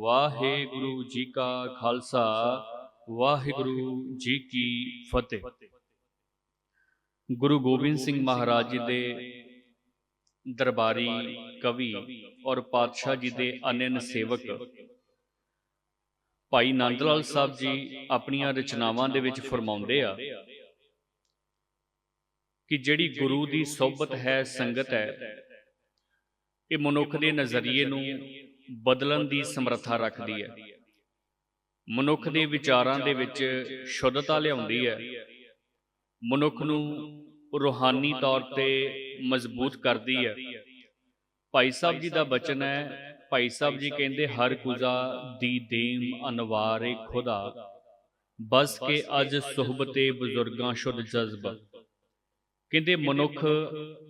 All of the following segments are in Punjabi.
ਵਾਹਿਗੁਰੂ ਜੀ ਕਾ ਖਾਲਸਾ, ਵਾਹਿਗੁਰੂ ਜੀ ਕੀ ਫਤਿਹ। ਗੁਰੂ ਗੋਬਿੰਦ ਸਿੰਘ ਮਹਾਰਾਜ ਜੀ ਦੇ ਦਰਬਾਰੀ ਕਵੀ ਔਰ ਪਾਤਸ਼ਾਹ ਜੀ ਦੇ ਅਨੰਨ ਸੇਵਕ ਭਾਈ ਨੰਦ ਲਾਲ ਸਾਹਿਬ ਜੀ ਆਪਣੀਆਂ ਰਚਨਾਵਾਂ ਦੇ ਵਿੱਚ ਫਰਮਾਉਂਦੇ ਆ ਕਿ ਜਿਹੜੀ ਗੁਰੂ ਦੀ ਸੋਭਤ ਹੈ, ਸੰਗਤ ਹੈ, ਇਹ ਮਨੁੱਖ ਦੇ ਨਜ਼ਰੀਏ ਨੂੰ ਬਦਲਣ ਦੀ ਸਮਰੱਥਾ ਰੱਖਦੀ ਹੈ। ਮਨੁੱਖ ਦੇ ਵਿਚਾਰਾਂ ਦੇ ਵਿੱਚ ਸ਼ੁੱਧਤਾ ਲਿਆਉਂਦੀ ਹੈ। ਮਨੁੱਖ ਨੂੰ ਰੂਹਾਨੀ ਤੌਰ ਤੇ ਮਜ਼ਬੂਤ ਕਰਦੀ ਹੈ। ਭਾਈ ਸਾਹਿਬ ਜੀ ਦਾ ਬਚਨ ਹੈ, ਭਾਈ ਸਾਹਿਬ ਜੀ ਕਹਿੰਦੇ, ਹਰ ਕੁਜ਼ਾ ਦੀ ਦੇਮ ਅਨਵਾਰੇ ਖੁਦਾ। ਬਸ ਕੇ ਅਜ ਸੁਹਬਤੇ ਬਜ਼ੁਰਗਾਂ ਸ਼ੁੱਧ ਜਜ਼ਬ। ਕਹਿੰਦੇ, ਮਨੁੱਖ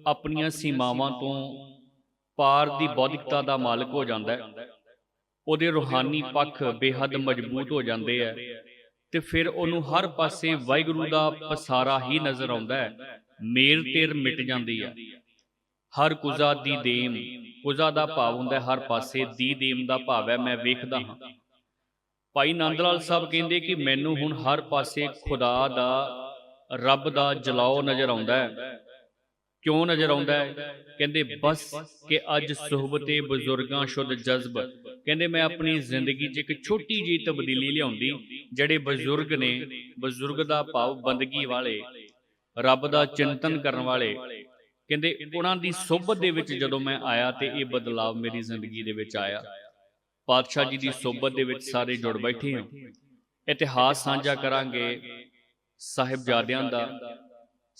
ਆਪਣੀਆਂ ਸੀਮਾਵਾਂ ਤੋਂ ਪਾਰ ਦੀ ਬੌਧਿਕਤਾ ਦਾ ਮਾਲਕ ਹੋ ਜਾਂਦਾ ਹੈ। ਉਹਦੇ ਰੂਹਾਨੀ ਪੱਖ ਬੇਹੱਦ ਮਜ਼ਬੂਤ ਹੋ ਜਾਂਦੇ ਆ। ਤੇ ਫਿਰ ਉਹਨੂੰ ਹਰ ਪਾਸੇ ਵਾਹਿਗੁਰੂ ਦਾ ਪਸਾਰਾ ਹੀ ਨਜ਼ਰ ਆਉਂਦਾ ਹੈ। ਮੇਰ ਤੇਰ ਮਿਟ ਜਾਂਦੀ ਹੈ ਹਰ ਕੁਜ਼ਾ ਦੀ ਦੇਮ ਕੁਜ਼ਾ ਦਾ ਭਾਵ ਹੁੰਦਾ ਹਰ ਪਾਸੇ ਦੀ ਦੇਮ ਦਾ ਭਾਵ ਹੈ ਮੈਂ ਵੇਖਦਾ ਹਾਂ। ਭਾਈ ਨੰਦ ਲਾਲ ਸਾਹਿਬ ਕਹਿੰਦੇ ਕਿ ਮੈਨੂੰ ਹੁਣ ਹਰ ਪਾਸੇ ਖੁਦਾ ਦਾ ਰੱਬ ਦਾ ਜਲਾਓ ਨਜ਼ਰ ਆਉਂਦਾ ਹੈ। ਕਿਉਂ ਨਜ਼ਰ ਆਉਂਦਾ ਹੈ? ਕਹਿੰਦੇ ਬਸ ਕਿ ਅੱਜ ਸੁਹਬਤੇ ਬਜ਼ੁਰਗਾਂ ਸ਼ੁੱਧ ਜਜ਼ਬ ਕਹਿੰਦੇ ਮੈਂ ਆਪਣੀ ਜ਼ਿੰਦਗੀ 'ਚ ਇੱਕ ਛੋਟੀ ਜਿਹੀ ਤਬਦੀਲੀ ਲਿਆਉਂਦੀ ਜਿਹੜੇ ਬਜ਼ੁਰਗ ਨੇ ਬਜ਼ੁਰਗ ਦਾ ਭਾਵ ਬੰਦਗੀ ਵਾਲੇ ਰੱਬ ਦਾ ਚਿੰਤਨ ਕਰਨ ਵਾਲੇ। ਕਹਿੰਦੇ ਉਹਨਾਂ ਦੀ ਸੋਭਤ ਦੇ ਵਿੱਚ ਜਦੋਂ ਮੈਂ ਆਇਆ ਤੇ ਇਹ ਬਦਲਾਅ ਮੇਰੀ ਜ਼ਿੰਦਗੀ ਦੇ ਵਿੱਚ ਆਇਆ। ਪਾਤਸ਼ਾਹ ਜੀ ਦੀ ਸੋਭਤ ਦੇ ਵਿੱਚ ਸਾਰੇ ਜੁੜ ਬੈਠੇ ਹਾਂ। ਇਤਿਹਾਸ ਸਾਂਝਾ ਕਰਾਂਗੇ। ਸਾਹਿਬਜ਼ਾਦਿਆਂ ਦਾ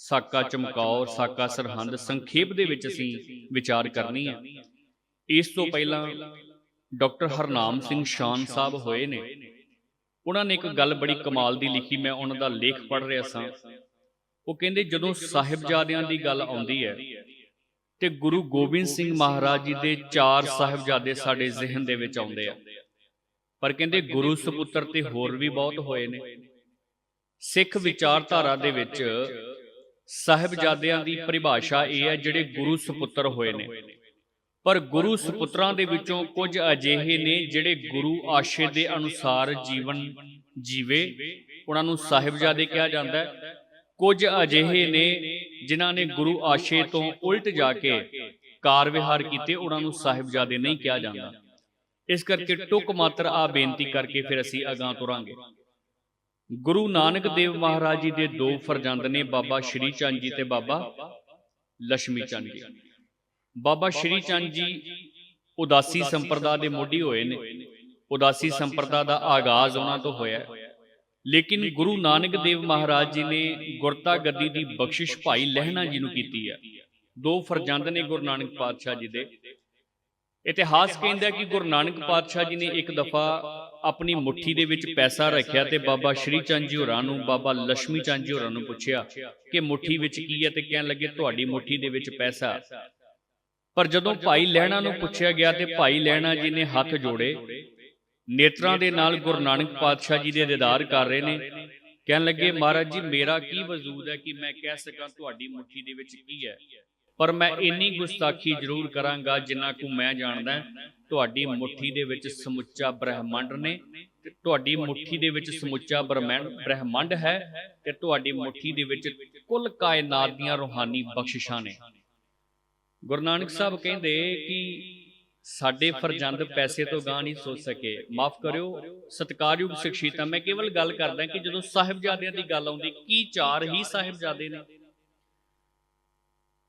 ਸਾਕਾ ਚਮਕੌਰ ਸਾਕਾ ਸਰਹੰਦ ਸੰਖੇਪ ਦੇ ਵਿੱਚ ਅਸੀਂ ਵਿਚਾਰ ਕਰਨੀ ਹੈ ਇਸ ਤੋਂ ਪਹਿਲਾਂ ਡਾਕਟਰ ਹਰਨਾਮ ਸਿੰਘ ਸ਼ਾਨ ਸਾਹਿਬ ਹੋਏ ਨੇ। ਉਹਨਾਂ ਨੇ ਇੱਕ ਗੱਲ ਬੜੀ ਕਮਾਲ ਦੀ ਲਿਖੀ ਮੈਂ ਉਹਨਾਂ ਦਾ ਲੇਖ ਪੜ੍ਹ ਰਿਹਾ ਸਾਂ। ਉਹ ਕਹਿੰਦੇ ਜਦੋਂ ਸਾਹਿਬਜ਼ਾਦਿਆਂ ਦੀ ਗੱਲ ਆਉਂਦੀ ਹੈ ਤੇ ਗੁਰੂ ਗੋਬਿੰਦ ਸਿੰਘ ਮਹਾਰਾਜ ਜੀ ਦੇ ਚਾਰ ਸਾਹਿਬਜ਼ਾਦੇ ਸਾਡੇ ਜ਼ਿਹਨ ਦੇ ਵਿੱਚ ਆਉਂਦੇ ਆ। ਪਰ ਕਹਿੰਦੇ ਗੁਰੂ ਸੁਪੁੱਤਰ ਤੇ ਹੋਰ ਵੀ ਬਹੁਤ ਹੋਏ ਨੇ। ਸਿੱਖ ਵਿਚਾਰਧਾਰਾ ਦੇ ਵਿੱਚ ਸਾਹਿਬਜ਼ਾਦਿਆਂ ਦੀ ਪਰਿਭਾਸ਼ਾ ਇਹ ਹੈ ਜਿਹੜੇ ਗੁਰੂ ਸੁਪੁੱਤਰ ਹੋਏ ਨੇ। ਪਰ ਗੁਰੂ ਸੁਪੁੱਤਰਾਂ ਦੇ ਵਿੱਚੋਂ ਕੁਝ ਅਜਿਹੇ ਨੇ ਜਿਹੜੇ ਗੁਰੂ ਆਸ਼ੇ ਦੇ ਅਨੁਸਾਰ ਜੀਵਨ ਜੀਵੇ। ਉਹਨਾਂ ਨੂੰ ਸਾਹਿਬਜ਼ਾਦੇ ਕਿਹਾ ਜਾਂਦਾ ਹੈ। ਕੁਝ ਅਜਿਹੇ ਨੇ ਜਿਨ੍ਹਾਂ ਨੇ ਗੁਰੂ ਆਸ਼ੇ ਤੋਂ ਉਲਟ ਜਾ ਕੇ ਕਾਰ ਵਿਹਾਰ ਕੀਤੇ, ਉਹਨਾਂ ਨੂੰ ਸਾਹਿਬਜ਼ਾਦੇ ਨਹੀਂ ਕਿਹਾ ਜਾਂਦਾ। ਇਸ ਕਰਕੇ ਟੁਕ ਮਾਤਰ ਆ ਬੇਨਤੀ ਕਰਕੇ ਫਿਰ ਅਸੀਂ ਅਗਾਹ ਤੁਰਾਂਗੇ। ਗੁਰੂ ਨਾਨਕ ਦੇਵ ਮਹਾਰਾਜ ਜੀ ਦੇ ਦੋ ਫਰਜ਼ੰਦ ਨੇ ਬਾਬਾ ਸ਼੍ਰੀ ਚੰਦ ਜੀ ਤੇ ਬਾਬਾ ਲక్ష్ਮੀ ਚੰਦ ਜੀ। ਬਾਬਾ ਸ਼੍ਰੀ ਚੰਦ ਜੀ ਉਦਾਸੀ ਸੰਪਰਦਾ ਦੇ ਮੋਢੀ ਹੋਏ ਨੇ। ਉਦਾਸੀ ਸੰਪਰਦਾ ਦਾ ਆਗਾਜ਼ ਉਹਨਾਂ ਤੋਂ ਹੋਇਆ। ਲੇਕਿਨ ਗੁਰੂ ਨਾਨਕ ਦੇਵ ਮਹਾਰਾਜ ਜੀ ਨੇ ਗੁਰਤਾ ਗੱਦੀ ਦੀ ਬਖਸ਼ਿਸ਼ ਭਾਈ ਲਹਿਣਾ ਜੀ ਨੂੰ ਕੀਤੀ ਹੈ। ਦੋ ਫਰਜ਼ੰਦ ਨੇ ਗੁਰੂ ਨਾਨਕ ਪਾਤਸ਼ਾਹ ਜੀ ਦੇ। ਇਤਿਹਾਸ ਕਹਿੰਦਾ ਕਿ ਗੁਰੂ ਨਾਨਕ ਪਾਤਸ਼ਾਹ ਜੀ ਨੇ ਇੱਕ ਦਫਾ ਆਪਣੀ ਮੁਠੀ ਦੇ ਵਿੱਚ ਪੈਸਾ ਰੱਖਿਆ ਤੇ ਬਾਬਾ ਸ਼੍ਰੀ ਚੰਦ ਜੀ ਹੋਰਾਂ ਨੂੰ ਬਾਬਾ ਲక్ష్ਮੀ ਚੰਦ ਜੀ ਹੋਰਾਂ ਨੂੰ ਪੁੱਛਿਆ ਕਿ ਮੁਠੀ ਵਿੱਚ ਕੀ ਹੈ ਤੇ ਕਹਿਣ ਲੱਗੇ ਤੁਹਾਡੀ ਮੁਠੀ ਦੇ ਵਿੱਚ ਪੈਸਾ। ਪਰ ਜਦੋਂ ਭਾਈ ਲਹਿਣਾ ਨੂੰ ਪੁੱਛਿਆ ਗਿਆ ਤੇ ਭਾਈ ਲਹਿਣਾ ਜੀ ਨੇ ਹੱਥ ਜੋੜੇ ਨੇਤਰਾਂ ਦੇ ਨਾਲ ਗੁਰੂ ਨਾਨਕ ਪਾਤਸ਼ਾਹ ਜੀ ਦੇ ਦੀਦਾਰ ਕਰ ਰਹੇ ਨੇ। ਕਹਿਣ ਲੱਗੇ ਮਹਾਰਾਜ ਜੀ ਮੇਰਾ ਕੀ ਵਜੂਦ ਹੈ ਕਿ ਮੈਂ ਕਹਿ ਸਕਾਂ ਤੁਹਾਡੀ ਮੁਠੀ ਦੇ ਵਿੱਚ ਕੀ ਹੈ? ਪਰ ਮੈਂ ਇੰਨੀ ਗੁਸਤਾਖੀ ਜ਼ਰੂਰ ਕਰਾਂਗਾ ਜਿੰਨਾ ਕੁ ਮੈਂ ਜਾਣਦਾ। ਤੁਹਾਡੀ ਮੁਠੀ ਦੇ ਵਿੱਚ ਸਮੁੱਚਾ ਬ੍ਰਹਿਮੰਡ ਨੇ ਤੇ ਤੁਹਾਡੀ ਮੁਠੀ ਦੇ ਵਿੱਚ ਸਮੁੱਚਾ ਬ੍ਰਹਿਮੰਡ ਬ੍ਰਹਿਮੰਡ ਹੈ ਤੇ ਤੁਹਾਡੀ ਮੁਠੀ ਦੇ ਵਿੱਚ ਕੁੱਲ ਕਾਇਨਾਤ ਦੀਆਂ ਰੂਹਾਨੀ ਬਖਸ਼ਿਸ਼ਾਂ ਨੇ। ਗੁਰੂ ਨਾਨਕ ਸਾਹਿਬ ਕਹਿੰਦੇ ਕਿ ਸਾਡੇ ਫਰਜ਼ੰਦ ਪੈਸੇ ਤੋਂ ਗਾਂ ਨਹੀਂ ਸੋਚ ਸਕੇ। ਮਾਫ ਕਰਿਓ ਸਤਿਕਾਰਯੋਗ ਸ਼ਖਸੀਅਤਾਂ। ਮੈਂ ਕੇਵਲ ਗੱਲ ਕਰਦਾ ਕਿ ਜਦੋਂ ਸਾਹਿਬਜ਼ਾਦਿਆਂ ਦੀ ਗੱਲ ਆਉਂਦੀ ਕੀ ਚਾਰ ਹੀ ਸਾਹਿਬਜ਼ਾਦੇ ਨੇ?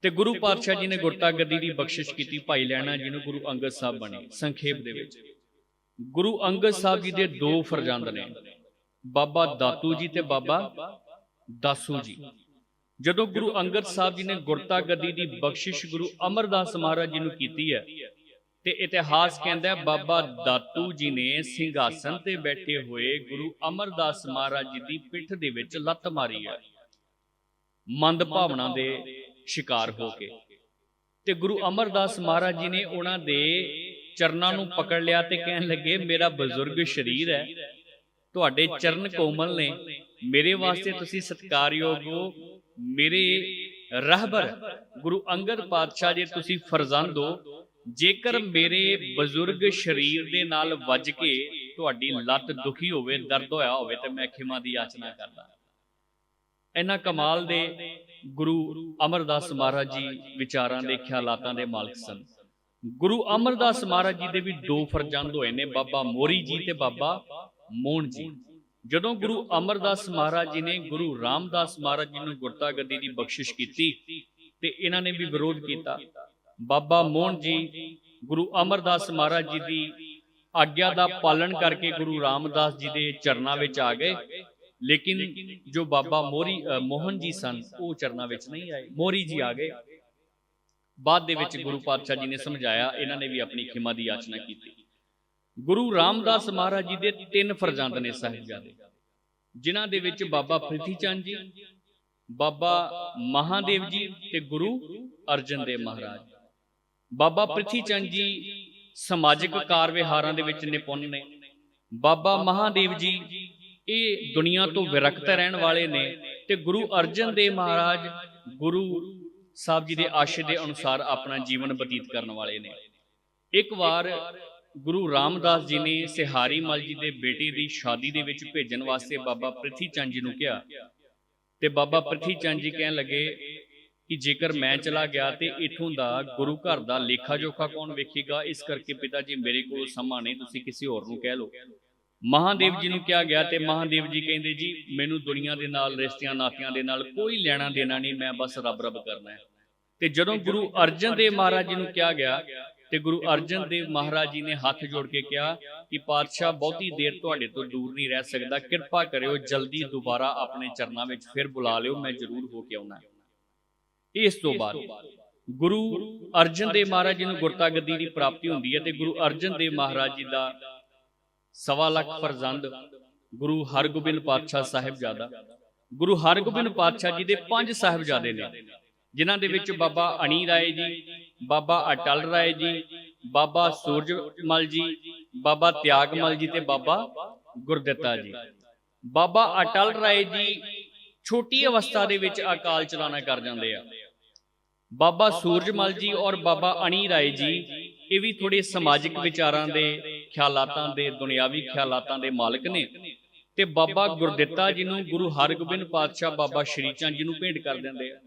ਤੇ ਗੁਰੂ ਪਾਤਸ਼ਾਹ ਜੀ ਨੇ ਗੁਰਤਾ ਗੱਦੀ ਦੀ ਬਖਸ਼ਿਸ਼ ਕੀਤੀ ਭਾਈ ਲੈਣਾ ਜੀ ਨੂੰ ਗੁਰੂ ਅੰਗਦ ਸਾਹਿਬ ਬਣੇ ਸੰਖੇਪ ਦੇ ਵਿੱਚ। ਗੁਰੂ ਅੰਗਦ ਸਾਹਿਬ ਜੀ ਦੇ ਦੋ ਫਰਜ਼ੰਦ ਨੇ। ਬਾਬਾ ਦਾਤੂ ਜੀ ਤੇ ਬਾਬਾ ਦਾਸੂ ਜੀ। ਜਦੋਂ ਗੁਰੂ ਅੰਗਦ ਸਾਹਿਬ ਜੀ ਨੇ ਗੁਰਤਾ ਗੱਦੀ ਦੀ ਬਖਸ਼ਿਸ਼ ਗੁਰੂ ਅਮਰਦਾਸ ਮਹਾਰਾਜ ਜੀ ਨੂੰ ਕੀਤੀ ਹੈ। ਤੇ ਇਤਿਹਾਸ ਕਹਿੰਦਾ ਬਾਬਾ ਦਾਤੂ ਜੀ ਨੇ ਸਿੰਘਾਸਨ ਤੇ ਬੈਠੇ ਹੋਏ ਗੁਰੂ ਅਮਰਦਾਸ ਮਹਾਰਾਜ ਜੀ ਦੀ ਪਿੱਠ ਦੇ ਵਿੱਚ ਲੱਤ ਮਾਰੀ ਹੈ। ਮੰਦ ਭਾਵਨਾ ਦੇ ਸ਼ਿਕਾਰ ਹੋ ਕੇ। ਤੇ ਗੁਰੂ ਅਮਰਦਾਸ ਮਹਾਰਾਜ ਜੀ ਨੇ ਉਹਨਾਂ ਦੇ ਚਰਨਾਂ ਨੂੰ ਪਕੜ ਲਿਆ ਤੇ ਕਹਿਣ ਲੱਗੇ ਮੇਰਾ ਬਜ਼ੁਰਗ ਸ਼ਰੀਰ ਹੈ। ਤੁਹਾਡੇ ਚਰਨ ਕੋਮਲ ਨੇ। ਮੇਰੇ ਵਾਸਤੇ ਤੁਸੀਂ ਸਤਿਕਾਰਯੋਗ ਹੋ। ਮੇਰੇ ਰਹਿਬਰ ਗੁਰੂ ਅੰਗਦ ਪਾਤਸ਼ਾਹ ਜੀ ਤੁਸੀਂ ਫਰਜ਼ੰਦ ਹੋ ਜੇਕਰ ਮੇਰੇ ਬਜ਼ੁਰਗ ਸਰੀਰ ਦੇ ਨਾਲ ਵੱਜ ਕੇ ਤੁਹਾਡੀ ਲੱਤ ਦੁਖੀ ਹੋਵੇ ਦਰਦ ਹੋਇਆ ਹੋਵੇ ਤੇ ਮੈਂ ਖਿਮਾ ਦੀ ਯਾਚਨਾ ਕਰਦਾ। ਇਹਨਾਂ ਕਮਾਲ ਦੇ ਗੁਰੂ ਅਮਰਦਾਸ ਮਹਾਰਾਜ ਜੀ ਵਿਚਾਰਾਂ ਦੇ ਖਿਆਲਾਤਾਂ ਦੇ ਮਾਲਕ ਸਨ। ਗੁਰੂ ਅਮਰਦਾਸ ਮਹਾਰਾਜ ਜੀ ਦੇ ਵੀ ਦੋ ਫਰਜ਼ੰਦ ਹੋਏ ਨੇ, ਬਾਬਾ ਮੋਰੀ ਜੀ ਤੇ ਬਾਬਾ ਮੋਹਨ ਜੀ। ਜਦੋਂ ਗੁਰੂ ਅਮਰਦਾਸ ਮਹਾਰਾਜ ਜੀ ਨੇ ਗੁਰੂ ਰਾਮਦਾਸ ਮਹਾਰਾਜ ਜੀ ਨੂੰ ਗੁਰਤਾ ਗੱਦੀ ਦੀ ਬਖਸ਼ਿਸ਼ ਕੀਤੀ ਤੇ ਇਹਨਾਂ ਨੇ ਵੀ ਵਿਰੋਧ ਕੀਤਾ, ਬਾਬਾ ਮੋਹਨ ਜੀ ਗੁਰੂ ਅਮਰਦਾਸ ਮਹਾਰਾਜ ਜੀ ਦੀ ਆਗਿਆ ਦਾ ਪਾਲਣ ਕਰਕੇ ਗੁਰੂ ਰਾਮਦਾਸ ਜੀ ਦੇ ਚਰਨਾਂ ਵਿੱਚ ਆ ਗਏ। ਲੇਕਿਨ ਜੋ ਬਾਬਾ ਮੋਰੀ ਮੋਹਨ ਜੀ ਸਨ ਉਹ ਚਰਨਾਂ ਵਿੱਚ ਨਹੀਂ ਆਏ। ਮੋਰੀ ਜੀ ਆ ਗਏ। ਬਾਅਦ ਦੇ ਵਿੱਚ ਗੁਰੂ ਪਾਤਸ਼ਾਹ ਜੀ ਨੇ ਸਮਝਾਇਆ ਇਹਨਾਂ ਨੇ ਵੀ ਆਪਣੀ ਖਿਮਾ ਦੀ ਯਾਚਨਾ ਕੀਤੀ। ਗੁਰੂ ਰਾਮਦਾਸ ਮਹਾਰਾਜ ਜੀ ਦੇ ਤਿੰਨ ਫਰਜ਼ੰਦ ਨੇ ਸਾਹਿਬਜ਼ਾਦੇ। ਜਿਨ੍ਹਾਂ ਦੇ ਵਿੱਚ ਬਾਬਾ ਪ੍ਰਿਥੀ ਚੰਦ ਜੀ ਬਾਬਾ ਮਹਾਦੇਵ ਜੀ ਤੇ ਗੁਰੂ ਅਰਜਨ ਦੇਵ ਮਹਾਰਾਜ। ਬਾਬਾ ਪ੍ਰਿਥੀ ਚੰਦ ਜੀ ਸਮਾਜਿਕ ਕਾਰ ਵਿਹਾਰਾਂ ਦੇ ਵਿੱਚ ਨਿਪੁੰਨ ਨੇ। ਬਾਬਾ ਮਹਾਦੇਵ ਜੀ ਇਹ ਦੁਨੀਆ ਤੋਂ ਵਿਰਕਤ ਰਹਿਣ ਵਾਲੇ ਨੇ ਤੇ ਗੁਰੂ ਅਰਜਨ ਦੇਵ ਮਹਾਰਾਜ ਗੁਰੂ ਸਾਹਿਬ ਜੀ ਦੇ ਆਸ਼ੇ ਦੇ ਅਨੁਸਾਰ ਆਪਣਾ ਜੀਵਨ ਬਤੀਤ ਕਰਨ ਵਾਲੇ ਨੇ। ਇੱਕ ਵਾਰ ਗੁਰੂ ਰਾਮਦਾਸ ਜੀ ਨੇ ਸਿਹਾਰੀ ਮਲ ਜੀ ਦੇ ਬੇਟੇ ਦੀ ਸ਼ਾਦੀ ਦੇ ਵਿੱਚ ਭੇਜਣ ਵਾਸਤੇ ਬਾਬਾ ਪ੍ਰਿਥੀ ਚੰਦ ਜੀ ਨੂੰ ਕਿਹਾ ਤੇ ਬਾਬਾ ਪ੍ਰਿਥੀ ਚੰਦ ਜੀ ਕਹਿਣ ਲੱਗੇ ਕਿ ਜੇਕਰ ਮੈਂ ਚਲਾ ਗਿਆ ਤੇ ਇਥੋਂ ਦਾ ਗੁਰੂ ਘਰ ਦਾ ਲੇਖਾ ਜੋਖਾ ਕੌਣ ਵੇਖੇਗਾ? ਇਸ ਕਰਕੇ ਪਿਤਾ ਜੀ ਮੇਰੇ ਕੋਲ ਸਮਾਂ ਨਹੀਂ, ਤੁਸੀਂ ਕਿਸੇ ਹੋਰ ਨੂੰ ਕਹਿ ਲਓ। ਮਹਾਦੇਵ ਜੀ ਨੂੰ ਕਿਹਾ ਗਿਆ ਤੇ ਮਹਾਦੇਵ ਜੀ ਕਹਿੰਦੇ ਜੀ, ਮੈਨੂੰ ਦੁਨੀਆ ਦੇ ਨਾਲ, ਰਿਸ਼ਤਿਆਂ, ਨਾਤਿਆਂ ਦੇ ਨਾਲ ਕੋਈ ਲੈਣਾ ਦੇਣਾ ਨਹੀਂ, ਮੈਂ ਬਸ ਰੱਬ ਰੱਬ ਕਰਨਾ ਹੈ। ਤੇ ਜਦੋਂ ਗੁਰੂ ਅਰਜਨ ਦੇਵ ਮਹਾਰਾਜ ਜੀ ਨੂੰ ਕਿਹਾ ਗਿਆ ਤੇ ਗੁਰੂ ਅਰਜਨ ਦੇਵ ਮਹਾਰਾਜ ਜੀ ਨੇ ਹੱਥ ਜੋੜ ਕੇ ਕਿਹਾ ਕਿ ਪਾਤਸ਼ਾਹ, ਬਹੁਤੀ ਦੇਰ ਤੁਹਾਡੇ ਤੋਂ ਦੂਰ ਨਹੀਂ ਰਹਿ ਸਕਦਾ, ਕਿਰਪਾ ਕਰਿਓ, ਜਲਦੀ ਦੁਬਾਰਾ ਆਪਣੇ ਚਰਨਾਂ ਵਿੱਚ ਫਿਰ ਬੁਲਾ ਲਿਓ, ਮੈਂ ਜ਼ਰੂਰ ਹੋ ਕੇ ਆਉਣਾ ਇਸ ਤੋਂ ਬਾਅਦ ਗੁਰੂ ਅਰਜਨ ਦੇਵ ਮਹਾਰਾਜ ਜੀ ਨੂੰ ਗੁਰਤਾ ਗੱਦੀ ਦੀ ਪ੍ਰਾਪਤੀ ਹੁੰਦੀ ਹੈ ਤੇ ਗੁਰੂ ਅਰਜਨ ਦੇਵ ਮਹਾਰਾਜ ਜੀ ਦਾ ਸਵਾ ਲੱਖ ਫਰਜ਼ੰਦ ਗੁਰੂ ਹਰਗੋਬਿੰਦ ਪਾਤਸ਼ਾਹ ਸਾਹਿਬਜ਼ਾਦਾ। ਗੁਰੂ ਹਰਗੋਬਿੰਦ ਪਾਤਸ਼ਾਹ ਜੀ ਦੇ ਪੰਜ ਸਾਹਿਬਜ਼ਾਦੇ ਨੇ, ਜਿਨ੍ਹਾਂ ਦੇ ਵਿੱਚ ਬਾਬਾ ਅਣੀ ਰਾਏ ਜੀ, ਬਾਬਾ ਅਟਲ ਰਾਏ ਜੀ, ਬਾਬਾ ਸੂਰਜਮਲ ਜੀ, ਬਾਬਾ ਤਿਆਗਮਲ ਜੀ ਤੇ ਬਾਬਾ ਗੁਰਦਿੱਤਾ ਜੀ। ਬਾਬਾ ਅਟਲ ਰਾਏ ਜੀ ਛੋਟੀ ਅਵਸਥਾ ਦੇ ਵਿੱਚ ਅਕਾਲ ਚਲਾਣਾ ਕਰ ਜਾਂਦੇ ਆ। ਬਾਬਾ ਸੂਰਜਮਲ ਜੀ ਔਰ ਬਾਬਾ ਅਣੀ ਰਾਏ ਜੀ, ਇਹ ਵੀ ਥੋੜੇ ਸਮਾਜਿਕ ਵਿਚਾਰਾਂ ਦੇ ਖਿਆਲਾਤਾਂ ਦੇ, ਦੁਨਿਆਵੀ ਖਿਆਲਾਤਾਂ ਦੇ ਮਾਲਕ ਨੇ। ਤੇ ਬਾਬਾ ਗੁਰਦਿੱਤਾ ਜੀ ਨੂੰ ਗੁਰੂ ਹਰਗੋਬਿੰਦ ਪਾਤਸ਼ਾਹ ਬਾਬਾ ਸ਼੍ਰੀ ਚੰਦ ਜੀ ਨੂੰ ਭੇਂਟ ਕਰ ਦਿੰਦੇ ਆ।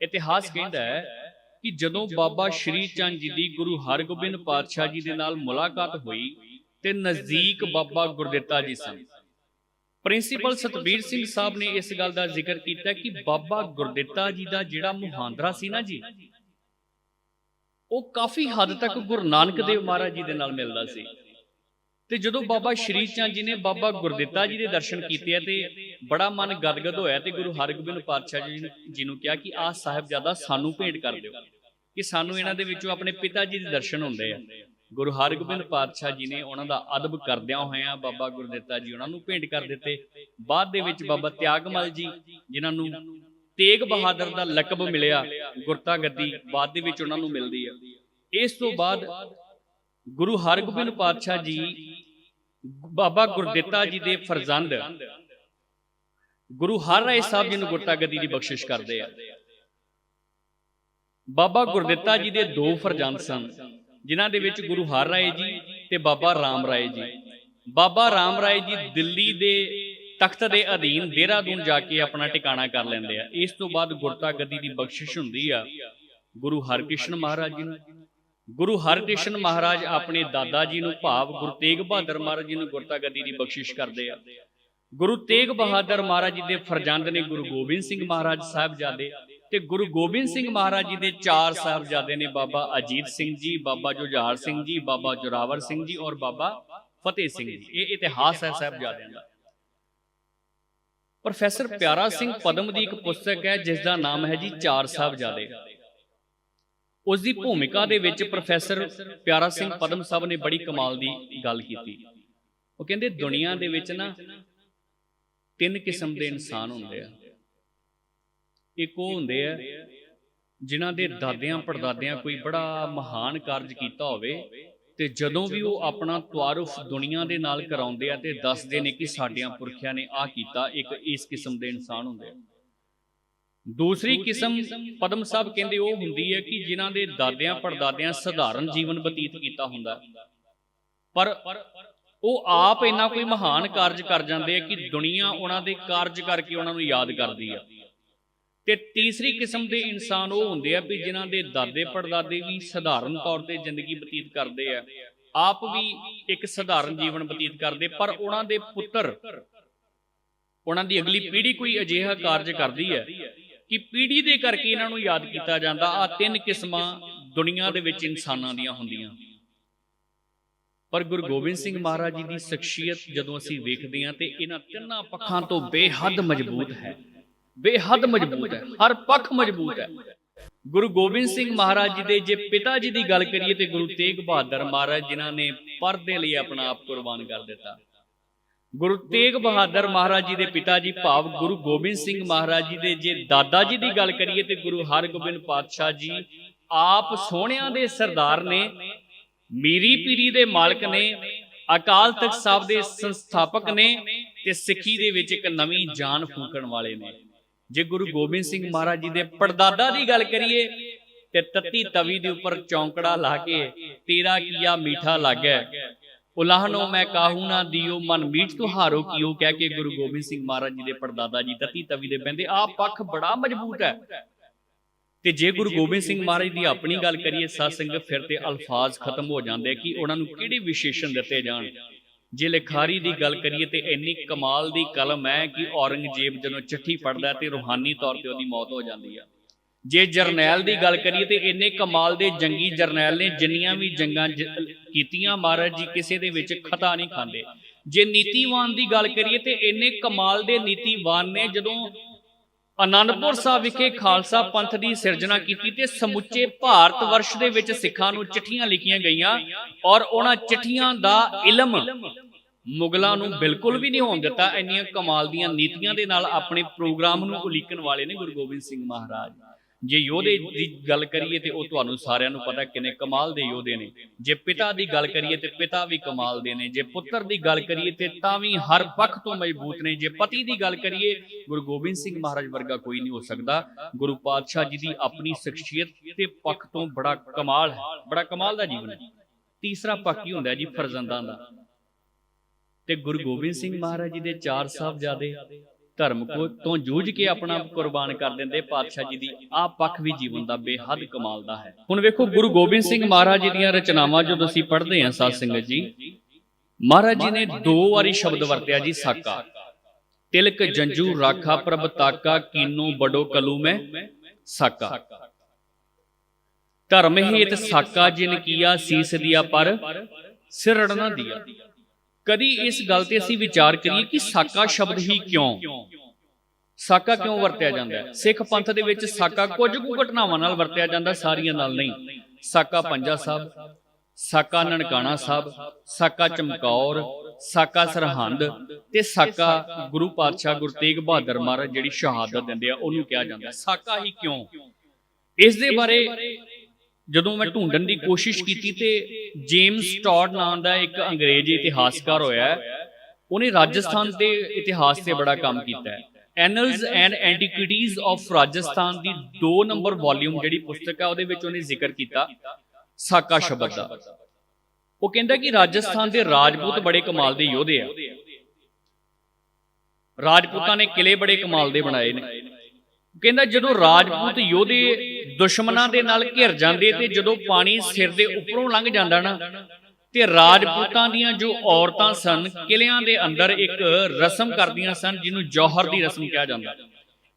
ਇਤਿਹਾਸ ਕਹਿੰਦਾ ਹੈ ਕਿ ਜਦੋਂ ਬਾਬਾ ਸ਼੍ਰੀ ਚੰਦ ਜੀ ਦੀ ਗੁਰੂ ਹਰਗੋਬਿੰਦ ਪਾਤਸ਼ਾਹ ਜੀ ਦੇ ਨਾਲ ਮੁਲਾਕਾਤ ਹੋਈ, ਤੇ ਨਜ਼ਦੀਕ ਬਾਬਾ ਗੁਰਦਿੱਤਾ ਜੀ ਸਨ। ਪ੍ਰਿੰਸੀਪਲ ਸਤਬੀਰ ਸਿੰਘ ਸਾਹਿਬ ਨੇ ਇਸ ਗੱਲ ਦਾ ਜ਼ਿਕਰ ਕੀਤਾ ਕਿ ਬਾਬਾ ਗੁਰਦਿੱਤਾ ਜੀ ਦਾ ਜਿਹੜਾ ਮੁਹਾਂਦਰਾ ਸੀ ਨਾ ਜੀ, ਉਹ ਕਾਫੀ ਹੱਦ ਤੱਕ ਗੁਰੂ ਨਾਨਕ ਦੇਵ ਮਹਾਰਾਜ ਜੀ ਦੇ ਨਾਲ ਮਿਲਦਾ ਸੀ। ਤੇ ਜਦੋਂ ਬਾਬਾ ਸ਼੍ਰੀ ਚੰਦ ਜੀ ਨੇ ਬਾਬਾ ਗੁਰਦਿੱਤਾ ਜੀ ਦੇ ਦਰਸ਼ਨ ਕੀਤੇ ਆ ਤੇ ਬੜਾ ਮਨ ਗਦਗਦ ਹੋਇਆ ਤੇ ਗੁਰੂ ਹਰਗੋਬਿੰਦ ਪਾਤਸ਼ਾਹ ਜੀ ਨੂੰ- ਜੀ ਨੂੰ ਕਿਹਾ ਕਿ ਆਹ ਸਾਹਿਬਜ਼ਾਦਾ ਸਾਨੂੰ ਭੇਟ ਕਰ ਦਿਓ ਕਿ ਸਾਨੂੰ ਇਹਨਾਂ ਦੇ ਵਿੱਚੋਂ ਆਪਣੇ ਪਿਤਾ ਜੀ ਦੇ ਦਰਸ਼ਨ ਹੁੰਦੇ ਆ। ਗੁਰੂ ਹਰਗੋਬਿੰਦ ਪਾਤਸ਼ਾਹ ਜੀ ਨੇ ਉਹਨਾਂ ਦਾ ਅਦਬ ਕਰਦਿਆਂ ਹੋਇਆਂ ਬਾਬਾ ਗੁਰਦਿੱਤਾ ਜੀ ਉਹਨਾਂ ਨੂੰ ਭੇਂਟ ਕਰ ਦਿੱਤੇ। ਬਾਅਦ ਦੇ ਵਿੱਚ ਬਾਬਾ ਤਿਆਗਮਲ ਜੀ ਜਿਨ੍ਹਾਂ ਨੂੰ ਤੇਗ ਬਹਾਦਰ ਦਾ ਲਕਬ ਮਿਲਿਆ ਗੁਰਤਾ ਗੱਦੀ ਬਾਅਦ ਦੇ ਵਿੱਚ ਉਹਨਾਂ ਨੂੰ ਮਿਲਦੀ ਹੈ ਇਸ ਤੋਂ ਬਾਅਦ ਗੁਰੂ ਹਰਗੋਬਿੰਦ ਪਾਤਸ਼ਾਹ ਜੀ ਬਾਬਾ ਗੁਰਦਿੱਤਾ ਜੀ ਦੇ ਫਰਜ਼ੰਦ। ਗੁਰੂ ਹਰ ਰਾਏ ਸਾਹਿਬ ਜੀ ਨੂੰ ਗੁਰਤਾ ਗੱਦੀ ਦੀ ਬਖਸ਼ਿਸ਼ ਕਰਦੇ ਆ। ਬਾਬਾ ਗੁਰਦਿੱਤਾ ਜੀ ਦੇ ਦੋ ਫਰਜ਼ੰਦ ਸਨ, ਜਿਨ੍ਹਾਂ ਦੇ ਵਿੱਚ ਗੁਰੂ ਹਰ ਰਾਏ ਜੀ ਤੇ ਬਾਬਾ ਰਾਮ ਰਾਏ ਜੀ। ਬਾਬਾ ਰਾਮ ਰਾਏ ਜੀ ਦਿੱਲੀ ਦੇ ਤਖਤ ਦੇ ਅਧੀਨ ਦੇਹਰਾਦੂਨ ਜਾ ਕੇ ਆਪਣਾ ਟਿਕਾਣਾ ਕਰ ਲੈਂਦੇ ਆ। ਇਸ ਤੋਂ ਬਾਅਦ ਗੁਰਤਾ ਗੱਦੀ ਦੀ ਬਖਸ਼ਿਸ਼ ਹੁੰਦੀ ਆ ਗੁਰੂ ਹਰਕ੍ਰਿਸ਼ਨ ਮਹਾਰਾਜ ਜੀ ਨੂੰ। ਗੁਰੂ ਹਰਕ੍ਰਿਸ਼ਨ ਮਹਾਰਾਜ ਆਪਣੇ ਦਾਦਾ ਜੀ ਨੂੰ ਭਾਵ ਗੁਰੂ ਤੇਗ ਬਹਾਦਰ ਮਹਾਰਾਜ ਜੀ ਨੂੰ ਗੁਰਤਾ ਗੱਦੀ ਦੀ ਬਖਸ਼ਿਸ਼ ਕਰਦੇ ਆ। ਗੁਰੂ ਤੇਗ ਬਹਾਦਰ ਮਹਾਰਾਜ ਜੀ ਦੇ ਫਰਜ਼ੰਦ ਨੇ ਗੁਰੂ ਗੋਬਿੰਦ ਸਿੰਘ ਮਹਾਰਾਜ ਸਾਹਿਬਜ਼ਾਦੇ ਤੇ ਗੁਰੂ ਗੋਬਿੰਦ ਸਿੰਘ ਮਹਾਰਾਜ ਜੀ ਦੇ ਚਾਰ ਸਾਹਿਬਜ਼ਾਦੇ ਨੇ ਬਾਬਾ ਅਜੀਤ ਸਿੰਘ ਜੀ ਬਾਬਾ ਜੁਝਾਰ ਸਿੰਘ ਜੀ ਬਾਬਾ ਜੋਰਾਵਰ ਸਿੰਘ ਜੀ ਔਰ ਬਾਬਾ ਫਤਿਹ ਸਿੰਘ ਜੀ। ਇਹ ਇਤਿਹਾਸ ਹੈ ਸਾਹਿਬਜ਼ਾਦਿਆਂ ਦਾ। ਪ੍ਰੋਫੈਸਰ ਪਿਆਰਾ ਸਿੰਘ ਪਦਮ ਦੀ ਇੱਕ ਪੁਸਤਕ ਹੈ ਜਿਸ ਦਾ ਨਾਮ ਹੈ ਜੀ ਚਾਰ ਸਾਹਿਬਜ਼ਾਦੇ। ਉਸ ਦੀ ਭੂਮਿਕਾ ਦੇ ਵਿੱਚ ਪ੍ਰੋਫੈਸਰ ਪਿਆਰਾ ਸਿੰਘ ਪਦਮ ਸਾਹਿਬ ਨੇ ਬੜੀ ਕਮਾਲ ਦੀ ਗੱਲ ਕੀਤੀ। ਉਹ ਕਹਿੰਦੇ ਦੁਨੀਆ ਦੇ ਵਿੱਚ ਨਾ ਤਿੰਨ ਕਿਸਮ ਦੇ ਇਨਸਾਨ ਹੁੰਦੇ ਆ। ਇੱਕ ਉਹ ਹੁੰਦੇ ਆ ਜਿਨ੍ਹਾਂ ਦੇ ਦਾਦਿਆਂ ਪੜਦਾਦਿਆਂ ਕੋਈ ਬੜਾ ਮਹਾਨ ਕਾਰਜ ਕੀਤਾ ਹੋਵੇ ਤੇ ਜਦੋਂ ਵੀ ਉਹ ਆਪਣਾ ਤਵਾਰਫ ਦੁਨੀਆ ਦੇ ਨਾਲ ਕਰਾਉਂਦੇ ਆ ਤੇ ਦੱਸਦੇ ਨੇ ਕਿ ਸਾਡਿਆਂ ਪੁਰਖਿਆਂ ਨੇ ਆਹ ਕੀਤਾ ਇੱਕ ਇਸ ਕਿਸਮ ਦੇ ਇਨਸਾਨ ਹੁੰਦੇ ਆ। ਦੂਸਰੀ ਕਿਸਮ ਪਦਮ ਸਾਹਿਬ ਕਹਿੰਦੇ ਉਹ ਹੁੰਦੀ ਹੈ ਕਿ ਜਿਨ੍ਹਾਂ ਦੇ ਦਾਦਿਆਂ ਪੜਦਾਦਿਆਂ ਸਧਾਰਨ ਜੀਵਨ ਬਤੀਤ ਕੀਤਾ ਹੁੰਦਾ ਪਰ ਉਹ ਆਪ ਇੰਨਾ ਕੋਈ ਮਹਾਨ ਕਾਰਜ ਕਰ ਜਾਂਦੇ ਆ ਕਿ ਦੁਨੀਆ ਉਹਨਾਂ ਦੇ ਕਾਰਜ ਕਰਕੇ ਉਹਨਾਂ ਨੂੰ ਯਾਦ ਕਰਦੀ ਆ। ਤੇ ਤੀਸਰੀ ਕਿਸਮ ਦੇ ਇਨਸਾਨ ਉਹ ਹੁੰਦੇ ਆ ਵੀ ਜਿਨ੍ਹਾਂ ਦੇ ਦਾਦੇ ਪੜਦਾਦੇ ਵੀ ਸਧਾਰਨ ਤੌਰ ਤੇ ਜ਼ਿੰਦਗੀ ਬਤੀਤ ਕਰਦੇ ਆ। ਆਪ ਵੀ ਇੱਕ ਸਧਾਰਨ ਜੀਵਨ ਬਤੀਤ ਕਰਦੇ ਪਰ ਉਹਨਾਂ ਦੇ ਪੁੱਤਰ ਉਹਨਾਂ ਦੀ ਅਗਲੀ ਪੀੜ੍ਹੀ ਕੋਈ ਅਜਿਹਾ ਕਾਰਜ ਕਰਦੀ ਹੈ ਕਿ ਪੀੜ੍ਹੀ ਦੇ ਕਰਕੇ ਇਹਨਾਂ ਨੂੰ ਯਾਦ ਕੀਤਾ ਜਾਂਦਾ। ਆ ਤਿੰਨ ਕਿਸਮਾਂ ਦੁਨੀਆ ਦੇ ਵਿੱਚ ਇਨਸਾਨਾਂ ਦੀਆਂ ਹੁੰਦੀਆਂ। ਪਰ ਗੁਰੂ ਗੋਬਿੰਦ ਸਿੰਘ ਮਹਾਰਾਜ ਜੀ ਦੀ ਸ਼ਖਸੀਅਤ ਜਦੋਂ ਅਸੀਂ ਵੇਖਦੇ ਹਾਂ ਤੇ ਇਹਨਾਂ ਤਿੰਨਾਂ ਪੱਖਾਂ ਤੋਂ ਬੇਹੱਦ ਮਜ਼ਬੂਤ ਹੈ। ਬੇਹੱਦ ਮਜ਼ਬੂਤ ਹੈ। ਹਰ ਪੱਖ ਮਜ਼ਬੂਤ ਹੈ। ਗੁਰੂ ਗੋਬਿੰਦ ਸਿੰਘ ਮਹਾਰਾਜ ਜੀ ਦੇ ਜੇ ਪਿਤਾ ਜੀ ਦੀ ਗੱਲ ਕਰੀਏ ਤੇ ਗੁਰੂ ਤੇਗ ਬਹਾਦਰ ਮਹਾਰਾਜ ਜਿਨ੍ਹਾਂ ਨੇ ਪਰ ਦੇ ਲਈ ਆਪਣਾ ਆਪ ਕੁਰਬਾਨ ਕਰ ਦਿੱਤਾ। ਗੁਰੂ ਤੇਗ ਬਹਾਦਰ ਮਹਾਰਾਜ ਜੀ ਦੇ ਪਿਤਾ ਜੀ ਭਾਵ ਗੁਰੂ ਗੋਬਿੰਦ ਸਿੰਘ ਮਹਾਰਾਜ ਜੀ ਦੇ ਜੇ ਦਾਦਾ ਜੀ ਦੀ ਗੱਲ ਕਰੀਏ ਤੇ ਗੁਰੂ ਹਰਗੋਬਿੰਦ ਪਾਤਸ਼ਾਹ ਜੀ ਆਪ ਸੋਹਣਿਆਂ ਦੇ ਸਰਦਾਰ ਨੇ ਮੀਰੀ ਪੀਰੀ ਦੇ ਮਾਲਕ ਨੇ ਅਕਾਲ ਤਖਤ ਸਾਹਿਬ ਦੇ ਸੰਸਥਾਪਕ ਨੇ ਤੇ ਸਿੱਖੀ ਦੇ ਵਿੱਚ ਇੱਕ ਨਵੀਂ ਜਾਨ ਫੂਕਣ ਵਾਲੇ ਨੇ। ਜੇ ਗੁਰੂ ਗੋਬਿੰਦ ਸਿੰਘ ਮਹਾਰਾਜ ਜੀ ਦੇ ਪੜਦਾਦਾ ਦੀ ਗੱਲ ਕਰੀਏ ਤੇ ਤੱਤੀ ਤਵੀ ਦੇ ਉੱਪਰ ਚੌਂਕੜਾ ਲਾ ਕੇ ਤੇਰਾ ਕੀਆ ਮੀਠਾ ਲੱਗੈ। ਉਲਾਹਨੋ ਮੈਂ ਕਾਹੂ ਨਾ ਦਿਓ, ਮਨ ਮੀਚ ਤੁਹਾਰੋ ਕੀਓ, ਕਹਿ ਕੇ ਗੁਰੂ ਗੋਬਿੰਦ ਸਿੰਘ ਮਹਾਰਾਜ ਜੀ ਦੇ ਪੜਦਾਦਾ ਜੀ ਤੱਤੀ ਤਵੀ ਦੇ ਬੰਦੇ ਆ ਪੱਖ ਬੜਾ ਮਜ਼ਬੂਤ ਹੈ। ਤੇ ਜੇ ਗੁਰੂ ਗੋਬਿੰਦ ਸਿੰਘ ਮਹਾਰਾਜ ਦੀ ਆਪਣੀ ਗੱਲ ਕਰੀਏ ਸਾਧ ਸੰਗਤ ਫਿਰ ਤੇ ਅਲਫਾਜ਼ ਖਤਮ ਹੋ ਜਾਂਦੇ ਕਿ ਉਹਨਾਂ ਨੂੰ ਕਿਹੜੇ ਵਿਸ਼ੇਸ਼ਣ ਦਿੱਤੇ ਜਾਣ? ਜੇ ਲਿਖਾਰੀ ਦੀ ਗੱਲ ਕਰੀਏ ਤੇ ਇੰਨੀ ਕਮਾਲ ਦੀ ਕਲਮ ਹੈ ਕਿ ਔਰੰਗਜ਼ੇਬ ਜਦੋਂ ਚਿੱਠੀ ਪੜਦਾ ਤੇ ਰੂਹਾਨੀ ਤੌਰ ਤੇ ਉਹਦੀ ਮੌਤ ਹੋ ਜਾਂਦੀ ਆ। ਜੇ ਜਰਨੈਲ ਦੀ ਗੱਲ ਕਰੀਏ ਤੇ ਇੰਨੇ ਕਮਾਲ ਦੇ ਜੰਗੀ ਜਰਨੈਲ ਨੇ ਜਿੰਨੀਆਂ ਵੀ ਜੰਗਾਂ ਕੀਤੀਆਂ ਮਹਾਰਾਜ ਜੀ ਕਿਸੇ ਦੇ ਵਿੱਚ ਖਤਾ ਨਹੀਂ ਖਾਂਦੇ। ਜੇ ਨੀਤੀਵਾਨ ਦੀ ਗੱਲ ਕਰੀਏ ਤੇ ਇੰਨੇ ਕਮਾਲ ਦੇ ਨੀਤੀਵਾਨ ਨੇ ਜਦੋਂ ਆਨੰਦਪੁਰ ਸਾਹਿਬ ਵਿਖੇ ਖਾਲਸਾ ਪੰਥ ਦੀ ਸਿਰਜਣਾ ਕੀਤੀ ਤੇ ਸਮੁੱਚੇ ਭਾਰਤ ਵਰਸ਼ ਦੇ ਵਿੱਚ ਸਿੱਖਾਂ ਨੂੰ ਚਿੱਠੀਆਂ ਲਿਖੀਆਂ ਗਈਆਂ ਔਰ ਉਹਨਾਂ ਚਿੱਠੀਆਂ ਦਾ ਇਲਮ ਮੁਗਲਾਂ ਨੂੰ ਬਿਲਕੁਲ ਵੀ ਨਹੀਂ ਹੋਣ ਦਿੱਤਾ ਇੰਨੀਆਂ ਕਮਾਲ ਦੀਆਂ ਨੀਤੀਆਂ ਦੇ ਨਾਲ ਆਪਣੇ ਪ੍ਰੋਗਰਾਮ ਨੂੰ ਉਲੀਕਣ ਵਾਲੇ ਨੇ ਗੁਰੂ ਗੋਬਿੰਦ ਸਿੰਘ ਮਹਾਰਾਜ ਜੇ ਯੋਧੇ ਦੀ ਗੱਲ ਕਰੀਏ ਤੇ ਉਹ ਤੁਹਾਨੂੰ ਸਾਰਿਆਂ ਨੂੰ ਪਤਾ ਕਿੰਨੇ ਕਮਾਲ ਦੇ ਯੋਧੇ ਨੇ। ਜੇ ਪਿਤਾ ਦੀ ਗੱਲ ਕਰੀਏ ਤੇ ਪਿਤਾ ਵੀ ਕਮਾਲ ਦੇ ਨੇ। ਜੇ ਪੁੱਤਰ ਦੀ ਗੱਲ ਕਰੀਏ ਤੇ ਤਾਂ ਵੀ ਹਰ ਪੱਖ ਤੋਂ ਮਜ਼ਬੂਤ ਨੇ। ਜੇ ਪਤੀ ਦੀ ਗੱਲ ਕਰੀਏ, ਗੁਰੂ ਗੋਬਿੰਦ ਸਿੰਘ ਮਹਾਰਾਜ ਵਰਗਾ ਕੋਈ ਨਹੀਂ ਹੋ ਸਕਦਾ। ਗੁਰੂ ਪਾਤਸ਼ਾਹ ਜੀ ਦੀ ਆਪਣੀ ਸ਼ਖਸੀਅਤ ਤੇ ਪੱਖ ਤੋਂ ਬੜਾ ਕਮਾਲ ਹੈ। ਬੜਾ ਕਮਾਲ ਦਾ ਜੀਵਨ ਹੈ। ਤੀਸਰਾ ਪੱਖ ਕੀ ਹੁੰਦਾ ਜੀ? ਫਰਜ਼ੰਦਾਂ ਦਾ। ਤੇ ਗੁਰੂ ਗੋਬਿੰਦ ਸਿੰਘ ਮਹਾਰਾਜ ਜੀ ਦੇ ਚਾਰ ਸਾਹਿਬਜ਼ਾਦੇ। ਧਰਮ ਕੋ ਤੋਂ ਜੂਝ ਕੇ ਆਪਣਾ ਕੁਰਬਾਨ ਕਰ ਦਿੰਦੇ ਪਾਤਸ਼ਾਹ ਜੀ ਦੀ ਆਹ ਪੱਖ ਵੀ ਜੀਵਨ ਦਾ ਬੇਹੱਦ ਕਮਾਲ ਦਾ ਹੈ। ਹੁਣ ਵੇਖੋ ਗੁਰੂ ਗੋਬਿੰਦ ਸਿੰਘ ਮਹਾਰਾਜ ਜੀ ਦੀਆਂ ਰਚਨਾਵਾਂ ਜਦੋਂ ਅਸੀਂ ਪੜ੍ਹਦੇ ਹਾਂ ਸਾਧ ਸੰਗਤ ਜੀ ਮਹਾਰਾਜ ਜੀ ਨੇ ਦੋ ਵਾਰੀ ਸ਼ਬਦ ਵਰਤਿਆ ਜੀ ਸਾਕਾ। ਤਿਲਕ ਜੰਜੂ ਰਾਖਾ ਪ੍ਰਭ ਤਾਕਾ ਕੀਨੋ ਬੜੋ ਕਲੂ ਮੈਂ ਸਾਕਾ। ਧਰਮ ਹੇਤ ਸਾਕਾ ਜਿਨ ਕੀਆ ਸੀਸ ਦਿਆ ਪਰ ਸਿਰੜ ਨਾ ਦਿਆ। ਕਦੀ ਇਸ ਗੱਲ ਤੇ ਅਸੀਂ ਵਿਚਾਰ ਕਰੀਏ ਕਿ ਸਾਕਾ ਸ਼ਬਦ ਹੀ ਕਿਉਂ? ਸਾਕਾ ਕਿਉਂ ਵਰਤਿਆ ਜਾਂਦਾ ਹੈ? ਸਿੱਖ ਪੰਥ ਦੇ ਵਿੱਚ ਸਾਕਾ ਕੁਝ ਕੁ ਘਟਨਾਵਾਂ ਨਾਲ ਵਰਤਿਆ ਜਾਂਦਾ, ਸਾਰੀਆਂ ਨਾਲ ਨਹੀਂ। ਸਾਕਾ ਪੰਜਾ ਸਾਹਿਬ, ਸਾਕਾ ਨਨਕਾਣਾ ਸਾਹਿਬ, ਸਾਕਾ ਚਮਕੌਰ, ਸਾਕਾ ਸਰਹੰਦ ਤੇ ਸਾਕਾ ਗੁਰੂ ਪਾਤਸ਼ਾਹ ਗੁਰੂ ਤੇਗ ਬਹਾਦਰ ਮਹਾਰਾਜ ਜਿਹੜੀ ਸ਼ਹਾਦਤ ਦਿੰਦੇ ਆ, ਉਹਨੂੰ ਕਿਹਾ ਜਾਂਦਾ ਸਾਕਾ ਹੀ ਕਿਉਂ? ਇਸ ਦੇ ਬਾਰੇ ਜਦੋਂ ਮੈਂ ਢੂੰਡਣ ਦੀ ਕੋਸ਼ਿਸ਼ ਕੀਤੀ ਤੇ ਜੇਮਸ ਟੌਡ ਨਾਮ ਦਾ ਇੱਕ ਅੰਗਰੇਜ਼ੀ ਇਤਿਹਾਸਕਾਰ ਹੋਇਆ। ਉਹਨੇ ਰਾਜਸਥਾਨ ਦੇ ਇਤਿਹਾਸ ਤੇ ਬੜਾ ਕੰਮ ਕੀਤਾ। ਹੈ annals and antiquities of Rajasthan the 2 number volume ਜਿਹੜੀ ਪੁਸਤਕ ਹੈ ਉਹਦੇ ਵਿੱਚ ਉਹਨੇ ਜ਼ਿਕਰ ਕੀਤਾ। ਸਾਕਾ ਸ਼ਬਦ ਦਾ। ਉਹ ਕਹਿੰਦਾ ਕਿ ਰਾਜਸਥਾਨ ਦੇ ਰਾਜਪੂਤ ਬੜੇ ਕਮਾਲ ਦੇ ਯੋਧੇ ਆ। ਰਾਜਪੂਤਾਂ ਨੇ ਕਿਲੇ ਬੜੇ ਕਮਾਲ ਦੇ ਬਣਾਏ ਨੇ। ਕਹਿੰਦਾ ਜਦੋਂ ਰਾਜਪੂਤ ਯੋਧੇ ਦੁਸ਼ਮਣਾਂ ਦੇ ਨਾਲ ਘਿਰ ਜਾਂਦੇ ਤੇ ਜਦੋਂ ਪਾਣੀ ਸਿਰ ਦੇ ਉੱਪਰੋਂ ਲੰਘ ਜਾਂਦਾ ਨਾ, ਤੇ ਰਾਜਪੂਤਾਂ ਦੀਆਂ ਜੋ ਔਰਤਾਂ ਸਨ, ਕਿਲਿਆਂ ਦੇ ਅੰਦਰ ਇੱਕ ਰਸਮ ਕਰਦੀਆਂ ਸਨ, ਜਿਹਨੂੰ ਜੌਹਰ ਦੀ ਰਸਮ ਕਿਹਾ ਜਾਂਦਾ।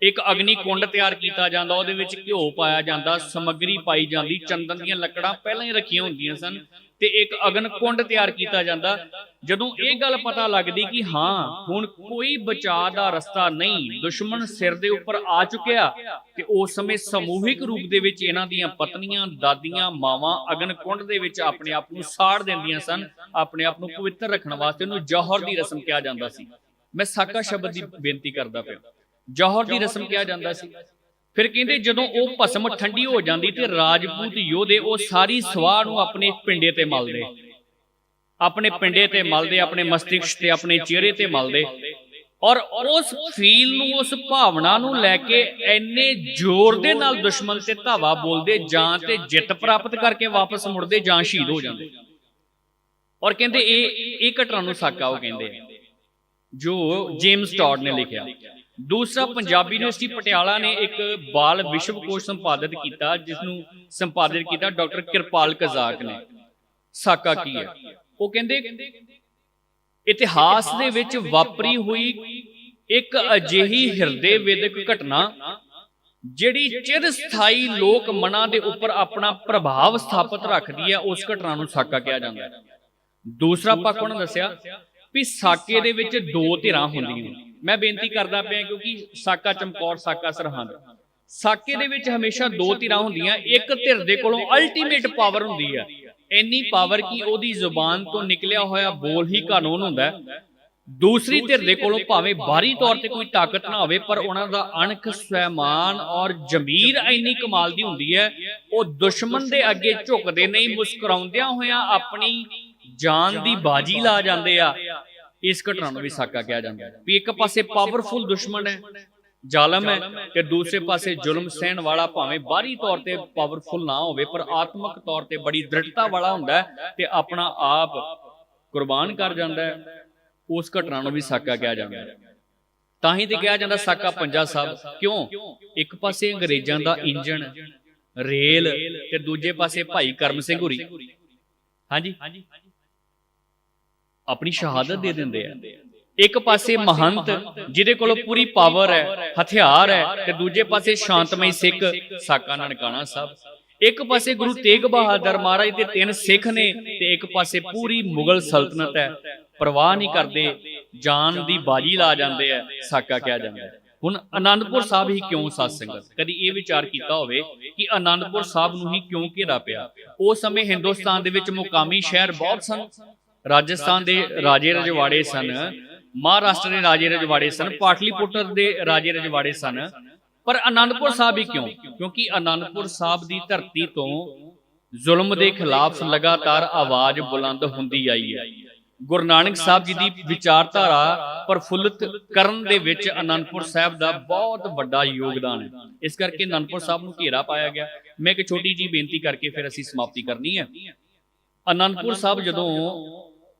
ਇੱਕ ਅਗਨੀ ਕੁੰਡ ਤਿਆਰ ਕੀਤਾ ਜਾਂਦਾ, ਉਹਦੇ ਵਿੱਚ ਘਿਓ ਪਾਇਆ ਜਾਂਦਾ, ਸਮੱਗਰੀ ਪਾਈ ਜਾਂਦੀ, ਚੰਦਨ ਦੀਆਂ ਲੱਕੜਾਂ ਪਹਿਲਾਂ ਹੀ ਰੱਖੀਆਂ ਹੁੰਦੀਆਂ ਸਨ। ਤੇ ਇੱਕ ਅਗਨ ਕੁੰਡ ਤਿਆਰ ਕੀਤਾ ਜਾਂਦਾ। ਜਦੋਂ ਇਹ ਗੱਲ ਪਤਾ ਲੱਗਦੀ ਕਿ ਹਾਂ, ਹੁਣ ਕੋਈ ਬਚਾਅ ਦਾ ਰਸਤਾ ਨਹੀਂ, ਦੁਸ਼ਮਣ ਸਿਰ ਦੇ ਉੱਪਰ ਆ ਚੁੱਕਿਆ ਤੇ ਉਸ ਸਮੇਂ ਸਮੂਹਿਕ ਰੂਪ ਦੇ ਵਿੱਚ ਇਹਨਾਂ ਦੀਆਂ ਪਤਨੀਆਂ, ਦਾਦੀਆਂ, ਮਾਵਾਂ ਅਗਨ ਕੁੰਡ ਦੇ ਵਿੱਚ ਆਪਣੇ ਆਪ ਨੂੰ ਸਾੜ ਦਿੰਦੀਆਂ ਸਨ, ਆਪਣੇ ਆਪ ਨੂੰ ਪਵਿੱਤਰ ਰੱਖਣ ਵਾਸਤੇ ਉਹਨੂੰ ਜੌਹਰ ਦੀ ਰਸਮ ਕਿਹਾ ਜਾਂਦਾ ਸੀ। ਮੈਂ ਸਾਕਾ ਸ਼ਬਦ ਦੀ ਬੇਨਤੀ ਕਰਦਾ ਪਿਆ। ਜੋਹਰ ਦੀ ਰਸਮ ਕਿਹਾ ਜਾਂਦਾ ਸੀ। ਫਿਰ ਕਹਿੰਦੇ ਜਦੋਂ ਉਹ ਭਸਮ ਠੰਡੀ ਹੋ ਜਾਂਦੀ ਤੇ ਰਾਜਪੂਤ ਯੋਧੇ ਉਹ ਸਾਰੀ ਸਵਾਹ ਨੂੰ ਆਪਣੇ ਪਿੰਡੇ ਤੇ ਮਲਦੇ। ਆਪਣੇ ਪਿੰਡੇ ਤੇ ਮਲਦੇ ਆਪਣੇ ਮਸਤਿਸ਼ਕ ਤੇ ਆਪਣੇ ਚਿਹਰੇ ਤੇ ਮਲਦੇ। ਔਰ ਉਸ ਫੀਲ ਨੂੰ ਉਸ ਭਾਵਨਾ ਨੂੰ ਲੈ ਕੇ ਇੰਨੇ ਜ਼ੋਰ ਦੇ ਨਾਲ ਦੁਸ਼ਮਣ ਤੇ ਧਾਵਾ ਬੋਲਦੇ ਜਾਂ ਤੇ ਜਿੱਤ ਪ੍ਰਾਪਤ ਕਰਕੇ ਵਾਪਸ ਮੁੜਦੇ ਜਾਂ ਸ਼ਹੀਦ ਹੋ ਜਾਂਦੇ। ਔਰ ਕਹਿੰਦੇ ਇਹ ਇਹ ਘਟਨਾ ਨੂੰ ਸਾਕਾ ਉਹ ਕਹਿੰਦੇ ਜੋ ਜੇਮਸ ਟੌਡ ਨੇ ਲਿਖਿਆ। ਦੂਸਰਾ ਪੰਜਾਬੀ ਯੂਨੀਵਰਸਿਟੀ ਪਟਿਆਲਾ ਨੇ ਇੱਕ ਬਾਲ ਵਿਸ਼ਵਕੋਸ਼ ਸੰਪਾਦਿਤ ਕੀਤਾ ਜਿਸ ਨੂੰ ਸੰਪਾਦਿਤ ਕੀਤਾ ਡਾਕਟਰ ਕਿਰਪਾਲ ਕਜ਼ਾਕ ਨੇ। ਸਾਕਾ ਕੀ ਹੈ? ਉਹ ਕਹਿੰਦੇ ਇਤਿਹਾਸ ਦੇ ਵਿੱਚ ਵਾਪਰੀ ਹੋਈ ਇੱਕ ਅਜਿਹੀ ਹਿਰਦੇ ਵੇਦਕ ਘਟਨਾ ਜਿਹੜੀ ਚਿਰ ਸਥਾਈ ਲੋਕ ਮਨਾਂ ਦੇ ਉੱਪਰ ਆਪਣਾ ਪ੍ਰਭਾਵ ਸਥਾਪਿਤ ਰੱਖਦੀ ਹੈ ਉਸ ਘਟਨਾ ਨੂੰ ਸਾਕਾ ਕਿਹਾ ਜਾਂਦਾ ਹੈ। ਦੂਸਰਾ ਪੱਖ ਉਹਨਾਂ ਦੱਸਿਆ ਵੀ ਸਾਕੇ ਦੇ ਵਿੱਚ ਦੋ ਧਿਰਾਂ ਹੁੰਦੀਆਂ ਮੈਂ ਬੇਨਤੀ ਕਰਦਾ ਪਿਆ ਕਿਉਂਕਿ ਸਾਕਾ ਚਮਕੌਰ, ਸਾਕਾ ਸਰਹੰਦ। ਸਾਕੇ ਦੇ ਵਿੱਚ ਹਮੇਸ਼ਾ ਦੋ ਧਿਰਾਂ ਹੁੰਦੀਆਂ, ਇੱਕ ਧਿਰ ਦੇ ਕੋਲੋਂ ਅਲਟੀਮੇਟ ਪਾਵਰ ਹੁੰਦੀ ਹੈ। ਇੰਨੀ ਪਾਵਰ ਕਿ ਉਹਦੀ ਜ਼ੁਬਾਨ ਤੋਂ ਨਿਕਲਿਆ ਹੋਇਆ ਬੋਲ ਹੀ ਕਾਨੂੰਨ ਹੁੰਦਾ ਦੂਸਰੀ ਧਿਰ ਦੇ ਕੋਲੋਂ ਭਾਵੇਂ ਬਾਹਰੀ ਤੌਰ ਤੇ ਕੋਈ ਤਾਕਤ ਨਾ ਹੋਵੇ, ਪਰ ਉਹਨਾਂ ਦਾ ਅਣਖ, ਸਵੈਮਾਨ ਔਰ ਜ਼ਮੀਰ ਇੰਨੀ ਕਮਾਲ ਦੀ ਹੁੰਦੀ ਹੈ, ਉਹ ਦੁਸ਼ਮਣ ਦੇ ਅੱਗੇ ਝੁਕਦੇ ਨਹੀਂ, ਮੁਸਕਰਾਉਂਦਿਆਂ ਹੋਇਆਂ ਆਪਣੀ ਜਾਨ ਦੀ ਬਾਜੀ ਲਾ ਜਾਂਦੇ ਆ। ਇਸ ਘਟਨਾ ਨੂੰ ਵੀ ਸਾਕਾ ਕਿਹਾ ਜਾਂਦਾ ਹੈ। ਵੀ ਇੱਕ ਪਾਸੇ ਪਾਵਰਫੁਲ ਦੁਸ਼ਮਣ ਹੈ ਜ਼ਾਲਮ ਹੈ ਤੇ ਦੂਸਰੇ ਪਾਸੇ ਜ਼ੁਲਮ ਸਹਿਣ ਵਾਲਾ ਭਾਵੇਂ ਬਾਹਰੀ ਤੌਰ ਤੇ ਪਾਵਰਫੁਲ ਨਾ ਹੋਵੇ ਪਰ ਆਤਮਿਕ ਤੌਰ ਤੇ ਬੜੀ ਦ੍ਰਿੜਤਾ ਵਾਲਾ ਹੁੰਦਾ ਤੇ ਆਪਣਾ ਆਪ ਕੁਰਬਾਨ ਕਰ ਜਾਂਦਾ ਹੈ। ਉਸ ਘਟਨਾ ਨੂੰ ਵੀ ਸਾਕਾ ਕਿਹਾ ਜਾਂਦਾ ਹੈ। ਤਾਂ ਹੀ ਤੇ ਕਿਹਾ ਜਾਂਦਾ ਸਾਕਾ ਪੰਜਾ ਸਾਹਿਬ। ਕਿਉਂ? ਇੱਕ ਪਾਸੇ ਅੰਗਰੇਜ਼ਾਂ ਦਾ ਇੰਜਣ ਰੇਲ ਤੇ ਦੂਜੇ ਪਾਸੇ ਭਾਈ ਕਰਮ ਸਿੰਘ ਹੁਰੀ। ਹਾਂਜੀ। ਆਪਣੀ ਸ਼ਹਾਦਤ ਦੇ ਦਿੰਦੇ ਆ। ਇੱਕ ਪਾਸੇ ਮਹੰਤ ਜਿਹਦੇ ਕੋਲ ਪੂਰੀ ਪਾਵਰ ਹੈ ਹਥਿਆਰ ਹੈ ਤੇ ਦੂਜੇ ਪਾਸੇ ਸ਼ਾਂਤਮਈ ਸਿੱਖ ਸਾਕਾ ਨਨਕਾਣਾ ਸਾਹਿਬ। ਇੱਕ ਪਾਸੇ ਗੁਰੂ ਤੇਗ ਬਹਾਦਰ ਮਹਾਰਾਜ ਦੇ ਤਿੰਨ ਸਿੱਖ ਨੇ ਤੇ ਇੱਕ ਪਾਸੇ ਪੂਰੀ ਮੁਗਲ ਸਲਤਨਤ ਹੈ। ਪਰਵਾਹ ਨਹੀਂ ਕਰਦੇ ਜਾਨ ਦੀ ਬਾਜੀ ਲਾ ਜਾਂਦੇ ਆ ਸਾਕਾ ਕਿਹਾ ਜਾਂਦਾ ਹੁਣ ਆਨੰਦਪੁਰ ਸਾਹਿਬ ਹੀ ਕਿਉਂ ਸਾਧ ਸੰਗਤ? ਕਦੀ ਇਹ ਵਿਚਾਰ ਕੀਤਾ ਹੋਵੇ ਕਿ ਆਨੰਦਪੁਰ ਸਾਹਿਬ ਨੂੰ ਹੀ ਕਿਉਂ ਘੇਰਾ ਪਿਆ? ਉਸ ਸਮੇਂ ਹਿੰਦੁਸਤਾਨ ਦੇ ਵਿੱਚ ਮੁਕਾਮੀ ਸ਼ਹਿਰ ਬਹੁਤ ਸਨ ਰਾਜਸਥਾਨ ਦੇ ਰਾਜੇ ਰਜਵਾੜੇ ਸਨ ਮਹਾਰਾਸ਼ਟਰ ਦੇ ਰਾਜੇ ਰਜਵਾੜੇ ਸਨ ਪਾਟਲੀਪੁੱਤਰ ਦੇ ਰਾਜੇ ਰਜਵਾੜੇ ਸਨ। ਪਰ ਆਨੰਦਪੁਰ ਸਾਹਿਬ ਹੀ ਕਿਉਂ? ਕਿਉਂਕਿ ਆਨੰਦਪੁਰ ਸਾਹਿਬ ਦੀ ਧਰਤੀ ਤੋਂ ਜ਼ੁਲਮ ਦੇ ਖਿਲਾਫ ਲਗਾਤਾਰ ਆਵਾਜ਼ ਬੁਲੰਦ ਹੁੰਦੀ ਆਈ ਹੈ। ਗੁਰੂ ਨਾਨਕ ਸਾਹਿਬ ਜੀ ਦੀ ਵਿਚਾਰਧਾਰਾ ਪ੍ਰਫੁੱਲਤ ਕਰਨ ਦੇ ਵਿੱਚ ਆਨੰਦਪੁਰ ਸਾਹਿਬ ਦਾ ਬਹੁਤ ਵੱਡਾ ਯੋਗਦਾਨ ਹੈ। ਇਸ ਕਰਕੇ ਆਨੰਦਪੁਰ ਸਾਹਿਬ ਨੂੰ ਘੇਰਾ ਪਾਇਆ ਗਿਆ। ਮੈਂ ਇੱਕ ਛੋਟੀ ਜੀ ਬੇਨਤੀ ਕਰਕੇ ਫਿਰ ਅਸੀਂ ਸਮਾਪਤੀ ਕਰਨੀ ਹੈ। ਆਨੰਦਪੁਰ ਸਾਹਿਬ ਜਦੋਂ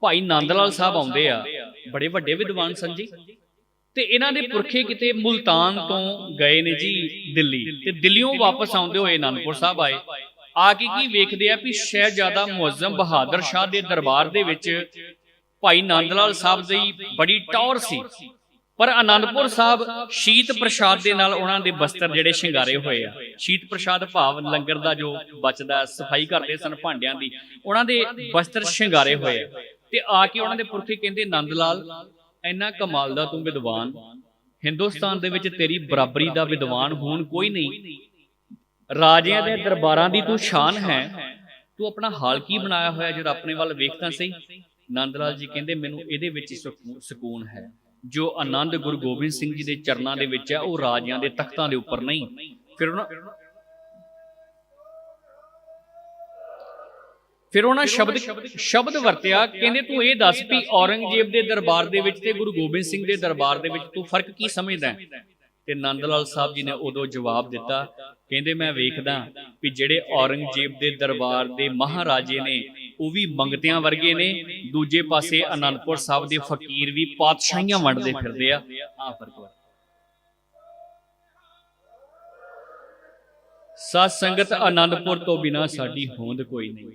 ਭਾਈ ਨੰਦ ਲਾਲ ਸਾਹਿਬ ਆਉਂਦੇ ਆ। ਬੜੇ ਵੱਡੇ ਵਿਦਵਾਨ ਸਨ ਜੀ ਤੇ ਇਹਨਾਂ ਦੇ ਪੁਰਖੇ ਕਿਤੇ ਮੁਲਤਾਨ ਤੋਂ ਗਏ ਨੇ ਜੀ ਦਿੱਲੀ। ਤੇ ਦਿੱਲੀੋਂ ਵਾਪਸ ਆਉਂਦੇ ਹੋਏ ਆਨੰਦਪੁਰ ਸਾਹਿਬ ਆਏ। ਆ ਕੇ ਕੀ ਵੇਖਦੇ ਆ ਵੀ ਸ਼ਹਿਜ਼ਾਦਾ ਮੁਅੱਜ਼ਮ ਬਹਾਦਰ ਸ਼ਾਹ ਦੇ ਦਰਬਾਰ ਦੇ ਵਿੱਚ ਭਾਈ ਨੰਦ ਲਾਲ ਸਾਹਿਬ ਦੀ ਬੜੀ ਟੌਰ ਸੀ। ਪਰ ਆਨੰਦਪੁਰ ਸਾਹਿਬ ਸ਼ੀਤ ਪ੍ਰਸ਼ਾਦ ਦੇ ਨਾਲ ਉਹਨਾਂ ਦੇ ਬਸਤਰ ਜਿਹੜੇ ਸ਼ਿੰਗਾਰੇ ਹੋਏ ਆ। ਸ਼ੀਤ ਪ੍ਰਸ਼ਾਦ ਭਾਵ ਲੰਗਰ ਦਾ ਜੋ ਬਚਦਾ ਸਫ਼ਾਈ ਕਰਦੇ ਸਨ ਭਾਂਡਿਆਂ ਦੀ। ਉਹਨਾਂ ਦੇ ਬਸਤਰ ਸ਼ਿੰਗਾਰੇ ਹੋਏ ਆ ਤੇ ਆ ਕੇ ਉਹਨਾਂ ਦੇ ਪੁਰਖੇ ਕਹਿੰਦੇ, ਨੰਦ ਲਾਲ, ਇੰਨਾ ਕਮਾਲ ਦਾ ਤੂੰ ਵਿਦਵਾਨ। ਹਿੰਦੁਸਤਾਨ ਦੇ ਵਿੱਚ ਤੇਰੀ ਬਰਾਬਰੀ ਦਾ ਵਿਦਵਾਨ ਹੋਣ ਕੋਈ ਨਹੀਂ। ਰਾਜਿਆਂ ਦੇ ਦਰਬਾਰਾਂ ਦੀ ਤੂੰ ਸ਼ਾਨ ਹੈ। ਤੂੰ ਆਪਣਾ ਹਾਲ ਕੀ ਬਣਾਇਆ ਹੋਇਆ ਜਦ ਆਪਣੇ ਵੱਲ ਵੇਖਦਾ ਸਹੀ? ਨੰਦ ਲਾਲ ਜੀ ਕਹਿੰਦੇ, ਮੈਨੂੰ ਇਹਦੇ ਵਿੱਚ ਸਕੂ- ਸਕੂਨ ਹੈ। ਜੋ ਆਨੰਦ ਗੁਰੂ ਗੋਬਿੰਦ ਸਿੰਘ ਜੀ ਦੇ ਚਰਨਾਂ ਦੇ ਵਿੱਚ ਹੈ, ਉਹ ਰਾਜਿਆਂ ਦੇ ਤਖਤਾਂ ਦੇ ਉੱਪਰ ਨਹੀਂ। ਫਿਰ ਉਹਨਾਂ ਫਿਰ ਉਹਨਾਂ ਸ਼ਬਦ ਸ਼ਬਦ ਵਰਤਿਆ ਕਹਿੰਦੇ ਤੂੰ ਇਹ ਦੱਸ ਵੀ ਔਰੰਗਜ਼ੇਬ ਦੇ ਦਰਬਾਰ ਦੇ ਵਿੱਚ ਤੇ ਗੁਰੂ ਗੋਬਿੰਦ ਸਿੰਘ ਦੇ ਦਰਬਾਰ ਦੇ ਵਿੱਚ ਤੂੰ ਫ਼ਰਕ ਕੀ ਸਮਝਦਾ? ਹੈ ਤੇ ਨੰਦ ਲਾਲ ਸਾਹਿਬ ਜੀ ਨੇ ਉਦੋਂ ਜਵਾਬ ਦਿੱਤਾ ਕਹਿੰਦੇ ਮੈਂ ਵੇਖਦਾ ਵੀ ਜਿਹੜੇ ਔਰੰਗਜ਼ੇਬ ਦੇ ਦਰਬਾਰ ਦੇ ਮਹਾਰਾਜੇ ਨੇ ਉਹ ਵੀ ਮੰਗਤਿਆਂ ਵਰਗੇ ਨੇ ਦੂਜੇ ਪਾਸੇ ਆਨੰਦਪੁਰ ਸਾਹਿਬ ਦੇ ਫਕੀਰ ਵੀ ਪਾਤਸ਼ਾਹੀਆਂ ਵੰਡਦੇ ਫਿਰਦੇ ਆ। ਆ ਫ਼ਰਕ ਵਾ ਸਾਧ ਸੰਗਤ ਆਨੰਦਪੁਰ ਤੋਂ ਬਿਨਾ ਸਾਡੀ ਹੋਂਦ ਕੋਈ ਨਹੀਂ।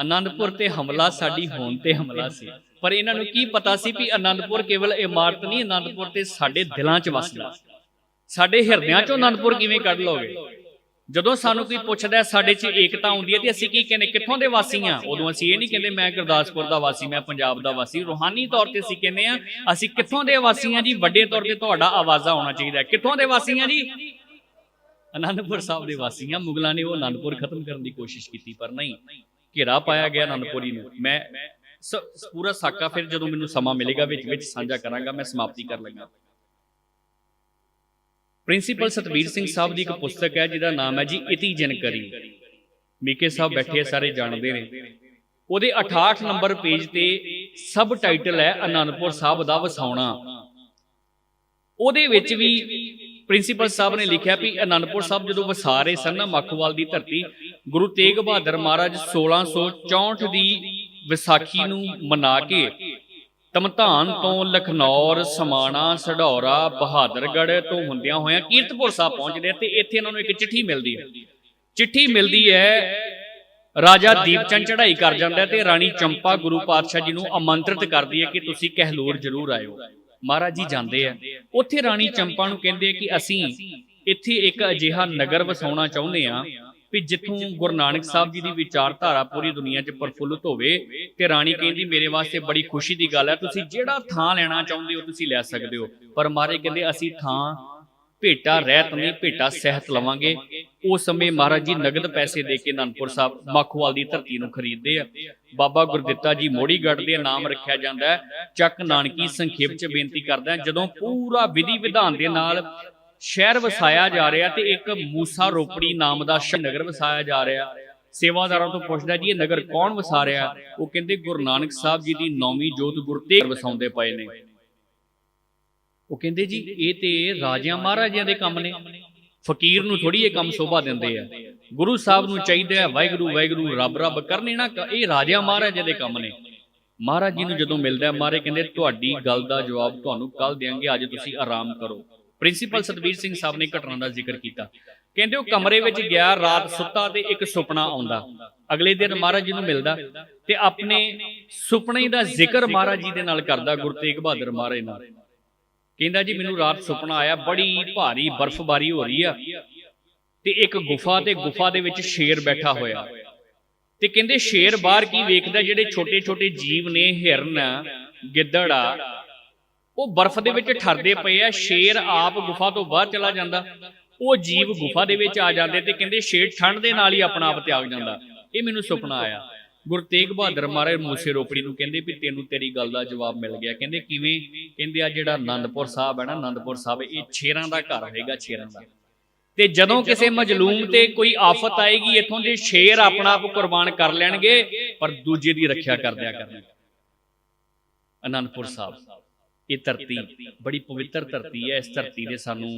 ਆਨੰਦਪੁਰ ਤੇ ਹਮਲਾ ਸਾਡੀ ਹੋਂਦ ਤੇ ਹਮਲਾ ਸੀ। ਪਰ ਇਹਨਾਂ ਨੂੰ ਕੀ ਪਤਾ ਸੀ ਵੀ ਆਨੰਦਪੁਰ ਕੇਵਲ ਇਮਾਰਤ ਨਹੀਂ ਆਨੰਦਪੁਰ ਤੇ ਸਾਡੇ ਦਿਲਾਂ 'ਚ ਵਸਦਾ ਸਾਡੇ ਹਿਰਦਿਆਂ 'ਚੋਂ ਆਨੰਦਪੁਰ ਕਿਵੇਂ ਕੱਢ ਲਓਗੇ? ਜਦੋਂ ਸਾਨੂੰ ਕੋਈ ਪੁੱਛਦਾ ਸਾਡੇ 'ਚ ਏਕਤਾ ਹੁੰਦੀ ਹੈ ਤੇ ਅਸੀਂ ਕੀ ਕਹਿੰਦੇ ਕਿੱਥੋਂ ਦੇ ਵਾਸੀ ਆ ਉਦੋਂ ਅਸੀਂ ਇਹ ਨਹੀਂ ਕਹਿੰਦੇ ਮੈਂ ਗੁਰਦਾਸਪੁਰ ਦਾ ਵਾਸੀ ਮੈਂ ਪੰਜਾਬ ਦਾ ਵਾਸੀ। ਰੂਹਾਨੀ ਤੌਰ ਤੇ ਅਸੀਂ ਕਹਿੰਦੇ ਆ ਅਸੀਂ ਕਿੱਥੋਂ ਦੇ ਵਾਸੀ ਆ ਜੀ? ਵੱਡੇ ਤੌਰ ਤੇ ਤੁਹਾਡਾ ਆਵਾਜ਼ਾ ਹੋਣਾ ਚਾਹੀਦਾ। ਕਿੱਥੋਂ ਦੇ ਵਾਸੀ ਆ ਜੀ? ਆਨੰਦਪੁਰ ਸਾਹਿਬ ਦੇ ਵਾਸੀ ਆ ਮੁਗਲਾਂ ਨੇ ਉਹ ਆਨੰਦਪੁਰ ਖਤਮ ਕਰਨ ਦੀ ਕੋਸ਼ਿਸ਼ ਕੀਤੀ ਪਰ ਨਹੀਂ। ਘੇਰਾ ਪਾਇਆ ਗਿਆ ਆਨੰਦਪੁਰੀ ਨੂੰ। ਮੈਂ ਪੂਰਾ ਸਾਕਾ ਫਿਰ ਜਦੋਂ ਮੈਨੂੰ ਸਮਾਂ ਮਿਲੇਗਾ ਵਿੱਚ ਵਿੱਚ ਸਾਂਝਾ ਕਰਾਂਗਾ ਮੈਂ ਸਮਾਪਤੀ ਕਰ ਲੱਗਾ ਪ੍ਰਿੰਸੀਪਲ ਸਤਵੀਰ ਸਿੰਘ ਸਾਹਿਬ ਦੀ ਇੱਕ ਪੁਸਤਕ ਹੈ ਜਿਹਦਾ ਨਾਮ ਹੈ ਜੀ ਇਤੀ ਜਨਕਰੀ। ਮੀਕੇ ਸਾਹਿਬ ਬੈਠੇ ਸਾਰੇ ਜਾਣਦੇ ਨੇ। ਉਹਦੇ 68 ਨੰਬਰ ਪੇਜ ਤੇ ਸਬ ਟਾਈਟਲ ਹੈ ਆਨੰਦਪੁਰ ਸਾਹਿਬ ਦਾ ਵਸਾਉਣਾ। ਉਹਦੇ ਵਿੱਚ ਵੀ ਪ੍ਰਿੰਸੀਪਲ ਸਾਹਿਬ ਨੇ ਲਿਖਿਆ ਵੀ ਅਨੰਦਪੁਰ ਸਾਹਿਬ ਜਦੋਂ ਵਸਾ ਰਹੇ ਸਨ ਨਾ ਮੱਖਵਾਲ ਦੀ ਧਰਤੀ ਗੁਰੂ ਤੇਗ ਬਹਾਦਰ ਮਹਾਰਾਜ 1664 ਦੀ ਵਿਸਾਖੀ ਨੂੰ ਮਨਾ ਕੇ ਤਮਧਾਨ ਤੋਂ ਲਖਨੌਰ, ਸਮਾਣਾ, ਸਢੌਰਾ, ਬਹਾਦਰਗੜ੍ਹ ਤੋਂ ਹੁੰਦਿਆਂ ਹੋਇਆਂ ਕੀਰਤਪੁਰ ਸਾਹਿਬ ਪਹੁੰਚਦੇ ਆ ਤੇ ਇੱਥੇ ਇਹਨਾਂ ਨੂੰ ਇੱਕ ਚਿੱਠੀ ਮਿਲਦੀ ਹੈ। ਚਿੱਠੀ ਮਿਲਦੀ ਹੈ, ਰਾਜਾ ਦੀਪਚੰਦ ਚੜ੍ਹਾਈ ਕਰ ਜਾਂਦਾ ਹੈ ਤੇ ਰਾਣੀ ਚੰਪਾ ਗੁਰੂ ਪਾਤਸ਼ਾਹ ਜੀ ਨੂੰ ਆਮੰਤਰਿਤ ਕਰਦੀ ਹੈ ਕਿ ਤੁਸੀਂ ਕਹਿਲੂਰ ਜ਼ਰੂਰ ਆਇਓ। ਮਹਾਰਾਜ ਜੀ ਜਾਂਦੇ ਆ। ਉੱਥੇ ਰਾਣੀ ਚੰਪਾ ਨੂੰ ਕਹਿੰਦੇ ਆ ਕਿ ਅਸੀਂ ਇੱਥੇ ਇੱਕ ਅਜਿਹਾ ਨਗਰ ਵਸਾਉਣਾ ਚਾਹੁੰਦੇ ਆ ਵੀ ਜਿੱਥੋਂ ਗੁਰੂ ਨਾਨਕ ਸਾਹਿਬ ਜੀ ਦੀ ਵਿਚਾਰਧਾਰਾ ਪੂਰੀ ਦੁਨੀਆ 'ਚ ਪ੍ਰਫੁੱਲਤ ਹੋਵੇ ਤੇ ਰਾਣੀ ਕਹਿੰਦੀ ਮੇਰੇ ਵਾਸਤੇ ਬੜੀ ਖੁਸ਼ੀ ਦੀ ਗੱਲ ਹੈ ਤੁਸੀਂ ਜਿਹੜਾ ਥਾਂ ਲੈਣਾ ਚਾਹੁੰਦੇ ਹੋ ਤੁਸੀਂ ਲੈ ਸਕਦੇ ਹੋ। ਪਰ ਮਹਾਰਾਜ ਕਹਿੰਦੇ ਅਸੀਂ ਥਾਂ ਭੇਟਾ ਰਹਿਤ ਨਹੀਂ ਭੇਟਾ ਸਹਿਤ ਲਵਾਂਗੇ। ਉਸ ਸਮੇਂ ਮਹਾਰਾਜ ਜੀ ਨਗਦ ਪੈਸੇ ਦੇ ਕੇ ਅਨੰਦਪੁਰ ਸਾਹਿਬ ਮੱਖਵਾਲ ਦੀ ਧਰਤੀ ਨੂੰ ਖਰੀਦਦੇ ਆ। ਬਾਬਾ ਗੁਰਦਿੱਤਾ ਜੀ ਮੋੜੀਗੜ੍ਹ ਦੇ ਨਾਮ ਰੱਖਿਆ ਜਾਂਦਾ ਚੱਕ ਨਾਨਕੀ ਸੰਖੇਪ ਚ ਬੇਨਤੀ ਕਰਦਾ ਜਦੋਂ ਪੂਰਾ ਵਿਧੀ ਵਿਧਾਨ ਦੇ ਨਾਲ ਸ਼ਹਿਰ ਵਸਾਇਆ ਜਾ ਰਿਹਾ ਤੇ ਇੱਕ ਮੂਸਾ ਰੋਪੜੀ ਨਾਮ ਦਾ ਨਗਰ ਵਸਾਇਆ ਜਾ ਰਿਹਾ। ਸੇਵਾਦਾਰਾਂ ਤੋਂ ਪੁੱਛਦਾ ਜੀ ਇਹ ਨਗਰ ਕੌਣ ਵਸਾ ਰਿਹਾ? ਉਹ ਕਹਿੰਦੇ ਗੁਰੂ ਨਾਨਕ ਸਾਹਿਬ ਜੀ ਦੀ ਨੌਵੀਂ ਜੋਤ ਗੁਰੂ ਤੇਗ ਵਸਾਉਂਦੇ ਪਏ ਨੇ। ਉਹ ਕਹਿੰਦੇ ਜੀ ਇਹ ਤੇ ਰਾਜਿਆਂ ਮਹਾਰਾਜਿਆਂ ਦੇ ਕੰਮ ਨੇ। ਫਕੀਰ ਨੂੰ ਥੋੜੀ ਇਹ ਕੰਮ ਸ਼ੋਭਾ ਦਿੰਦੇ ਆ। ਗੁਰੂ ਸਾਹਿਬ ਨੂੰ ਚਾਹੀਦਾ ਹੈ ਵਾਹਿਗੁਰੂ ਵਾਹਿਗੁਰੂ ਰੱਬ ਰੱਬ ਕਰਨੇ ਨਾ ਇਹ ਰਾਜਿਆਂ ਮਹਾਰਾਜਿਆਂ ਦੇ ਕੰਮ ਨੇ। ਮਹਾਰਾਜ ਜੀ ਨੂੰ ਜਦੋਂ ਮਿਲਦਾ ਮਹਾਰਾਜ ਕਹਿੰਦੇ ਤੁਹਾਡੀ ਗੱਲ ਦਾ ਜਵਾਬ ਤੁਹਾਨੂੰ ਕੱਲ ਦੇਾਂਗੇ ਅੱਜ ਤੁਸੀਂ ਆਰਾਮ ਕਰੋ ਪ੍ਰਿੰਸੀਪਲ ਸਤਬੀਰ ਸਿੰਘ ਸਾਹਿਬ ਨੇ ਘਟਨਾ ਦਾ ਜ਼ਿਕਰ ਕੀਤਾ। ਕਹਿੰਦੇ ਉਹ ਕਮਰੇ ਵਿੱਚ ਗਿਆ ਰਾਤ ਸੁੱਤਾ ਤੇ ਇੱਕ ਸੁਪਨਾ ਆਉਂਦਾ। ਅਗਲੇ ਦਿਨ ਮਹਾਰਾਜ ਜੀ ਨੂੰ ਮਿਲਦਾ ਤੇ ਆਪਣੇ ਸੁਪਨੇ ਦਾ ਜ਼ਿਕਰ ਮਹਾਰਾਜ ਜੀ ਦੇ ਨਾਲ ਕਰਦਾ ਗੁਰੂ ਤੇਗ ਬਹਾਦਰ ਮਹਾਰਾਜ ਨਾਲ ਕਹਿੰਦਾ ਜੀ ਮੈਨੂੰ ਰਾਤ ਸੁਪਨਾ ਆਇਆ ਬੜੀ ਭਾਰੀ ਬਰਫ਼ਬਾਰੀ ਹੋ ਰਹੀ ਆ। ਤੇ ਇੱਕ ਗੁਫਾ ਤੇ ਗੁਫਾ ਦੇ ਵਿੱਚ ਸ਼ੇਰ ਬੈਠਾ ਹੋਇਆ। ਤੇ ਕਹਿੰਦੇ ਸ਼ੇਰ ਬਾਹਰ ਕੀ ਵੇਖਦਾ ਜਿਹੜੇ ਛੋਟੇ ਛੋਟੇ ਜੀਵ ਨੇ ਹਿਰਨ ਗਿੱਦੜ ਆ ਉਹ ਬਰਫ਼ ਦੇ ਵਿੱਚ ਠਰਦੇ ਪਏ ਆ, ਸ਼ੇਰ ਆਪ ਗੁਫਾ ਤੋਂ ਬਾਹਰ ਚਲਾ ਜਾਂਦਾ। ਉਹ ਜੀਵ ਗੁਫਾ ਦੇ ਵਿੱਚ ਆ ਜਾਂਦੇ ਤੇ ਕਹਿੰਦੇ ਸ਼ੇਰ ਠੰਡ ਦੇ ਨਾਲ ਹੀ ਆਪਣਾ ਆਪ ਤਿਆਗ ਜਾਂਦਾ। ਇਹ ਮੈਨੂੰ ਸੁਪਨਾ ਆਇਆ। ਗੁਰੂ ਤੇਗ ਬਹਾਦਰ ਮਹਾਰਾਜ ਮੂਸੇ ਰੋਪੜੀ ਨੂੰ ਕਹਿੰਦੇ ਵੀ ਤੈਨੂੰ ਤੇਰੀ ਗੱਲ ਦਾ ਜਵਾਬ ਮਿਲ ਗਿਆ। ਕਹਿੰਦੇ ਕਿਵੇਂ? ਕਹਿੰਦੇ ਆ ਜਿਹੜਾ ਆਨੰਦਪੁਰ ਸਾਹਿਬ ਹੈ ਨਾ ਆਨੰਦਪੁਰ ਸਾਹਿਬ, ਇਹ ਛੇਰਾਂ ਦਾ ਘਰ ਹੈਗਾ, ਛੇਰਾਂ ਦਾ। ਤੇ ਜਦੋਂ ਕਿਸੇ ਮਜਲੂਮ ਤੇ ਕੋਈ ਆਫਤ ਆਏਗੀ, ਇਥੋਂ ਦੇ ਸ਼ੇਰ ਆਪਣਾ ਆਪ ਕੁਰਬਾਨ ਕਰ ਲੈਣਗੇ, ਪਰ ਦੂਜੇ ਦੀ ਰੱਖਿਆ ਕਰਦਿਆ ਕਰਨਗੇ। ਆਨੰਦਪੁਰ ਸਾਹਿਬ। ਇਹ ਧਰਤੀ, ਬੜੀ ਪਵਿੱਤਰ ਧਰਤੀ ਹੈ, ਇਸ ਧਰਤੀ ਨੇ ਸਾਨੂੰ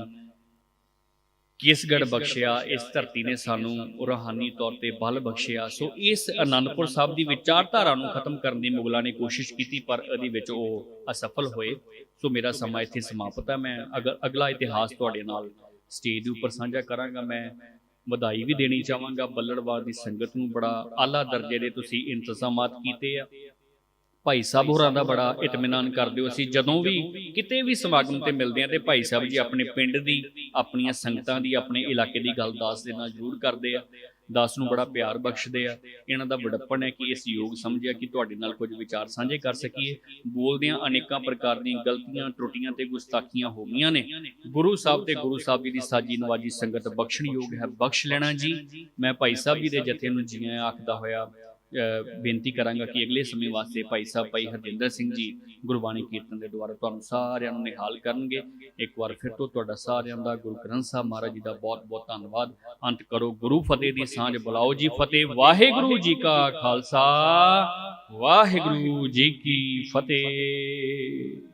ਕੇਸਗੜ ਬਖਸ਼ਿਆ, ਇਸ ਧਰਤੀ ਨੇ ਸਾਨੂੰ ਰੂਹਾਨੀ ਤੌਰ ਤੇ ਬਲ ਬਖਸ਼ਿਆ। ਸੋ ਇਸ ਅਨੰਦਪੁਰ ਸਾਹਿਬ ਦੀ ਵਿਚਾਰਧਾਰਾ ਨੂੰ ਖਤਮ ਕਰਨ ਦੀ ਮੁਗਲਾਂ ਨੇ ਕੋਸ਼ਿਸ਼ ਕੀਤੀ, ਪਰ ਇਹਦੇ ਵਿੱਚ ਉਹ ਅਸਫਲ ਹੋਏ। ਸੋ ਮੇਰਾ ਸਮਾਂ ਇੱਥੇ ਸਮਾਪਤ ਹੈ। ਮੈਂ ਅਗ- ਅਗਲਾ ਇਤਿਹਾਸ ਤੁਹਾਡੇ ਨਾਲ ਸਟੇਜ ਦੇ ਉੱਪਰ ਸਾਂਝਾ ਕਰਾਂਗਾ। ਮੈਂ ਵਧਾਈ ਵੀ ਦੇਣੀ ਚਾਹਾਂਗਾ। ਬੱਲੜਵਾਰ ਦੀ ਸੰਗਤ ਨੂੰ ਬੜਾ ਆਲਾ ਦਰਜੇ ਦੇ ਤੁਸੀਂ ਇੰਤਜ਼ਾਮਾਤ ਕੀਤੇ ਆ। ਭਾਈ ਸਾਹਿਬ ਹੋਰਾਂ ਦਾ ਬੜਾ ਇਤਮਿਨਾਨ ਕਰਦੇ ਹੋ। ਅਸੀਂ ਜਦੋਂ ਵੀ ਕਿਤੇ ਵੀ ਸਮਾਗਮ ਤੇ ਮਿਲਦੇ ਆ ਤੇ ਭਾਈ ਸਾਹਿਬ ਜੀ ਆਪਣੇ ਪਿੰਡ ਦੀ ਆਪਣੀਆਂ ਸੰਗਤਾਂ ਦੀ ਆਪਣੇ ਇਲਾਕੇ ਦੀ ਗੱਲ ਦੱਸ ਦੇਣਾ ਜ਼ਰੂਰ ਕਰਦੇ ਆ। ਦਾਸ ਨੂੰ ਬੜਾ ਪਿਆਰ ਬਖਸ਼ਦੇ ਆ। ਇਹਨਾਂ ਦਾ ਵਡੱਪਣ ਹੈ ਕਿ ਇਸ ਯੋਗ ਸਮਝਿਆ ਕਿ ਤੁਹਾਡੇ ਨਾਲ ਕੁਝ ਵਿਚਾਰ ਸਾਂਝੇ ਕਰ ਸਕੀਏ। ਬੋਲਦਿਆਂ ਅਨੇਕਾਂ ਪ੍ਰਕਾਰ ਦੀਆਂ ਗਲਤੀਆਂ ਟੁੱਟੀਆਂ ਤੇ ਗੁਸਤਾਖੀਆਂ ਹੋ ਗਈਆਂ ਨੇ। ਗੁਰੂ ਸਾਹਿਬ ਤੇ ਗੁਰੂ ਸਾਹਿਬ ਜੀ ਦੀ ਸਾਜੀ ਨਵਾਜੀ ਸੰਗਤ ਬਖਸ਼ਣ ਯੋਗ ਹੈ ਬਖਸ਼ ਲੈਣਾ ਜੀ। ਮੈਂ ਭਾਈ ਸਾਹਿਬ ਜੀ ਦੇ ਜਥੇ ਨੂੰ ਜੀ ਆਇਆਂ ਆਖਦਾ ਹੋਇਆ ਬੇਨਤੀ ਕਰਾਂਗਾ ਕਿ ਅਗਲੇ ਸਮੇਂ ਵਾਸਤੇ ਭਾਈ ਸਾਹਿਬ, ਭਾਈ ਹਰਜਿੰਦਰ ਸਿੰਘ ਜੀ ਗੁਰਬਾਣੀ ਕੀਰਤਨ ਦੇ ਦੁਆਰਾ ਤੁਹਾਨੂੰ ਸਾਰਿਆਂ ਨੂੰ ਨਿਹਾਲ ਕਰਨਗੇ। ਇੱਕ ਵਾਰ ਫਿਰ ਤੋਂ ਤੁਹਾਡਾ ਸਾਰਿਆਂ ਦਾ ਗੁਰੂ ਗ੍ਰੰਥ ਸਾਹਿਬ ਮਹਾਰਾਜ ਜੀ ਦਾ ਬਹੁਤ ਬਹੁਤ ਧੰਨਵਾਦ। ਅੰਤ ਕਰੋ, ਗੁਰੂ ਫਤਿਹ ਦੀ ਸਾਂਝ ਬੁਲਾਓ ਜੀ। ਫਤਿਹ, ਵਾਹਿਗੁਰੂ ਜੀ ਕਾ ਖਾਲਸਾ। ਵਾਹਿਗੁਰੂ ਜੀ ਕੀ ਫਤਿਹ।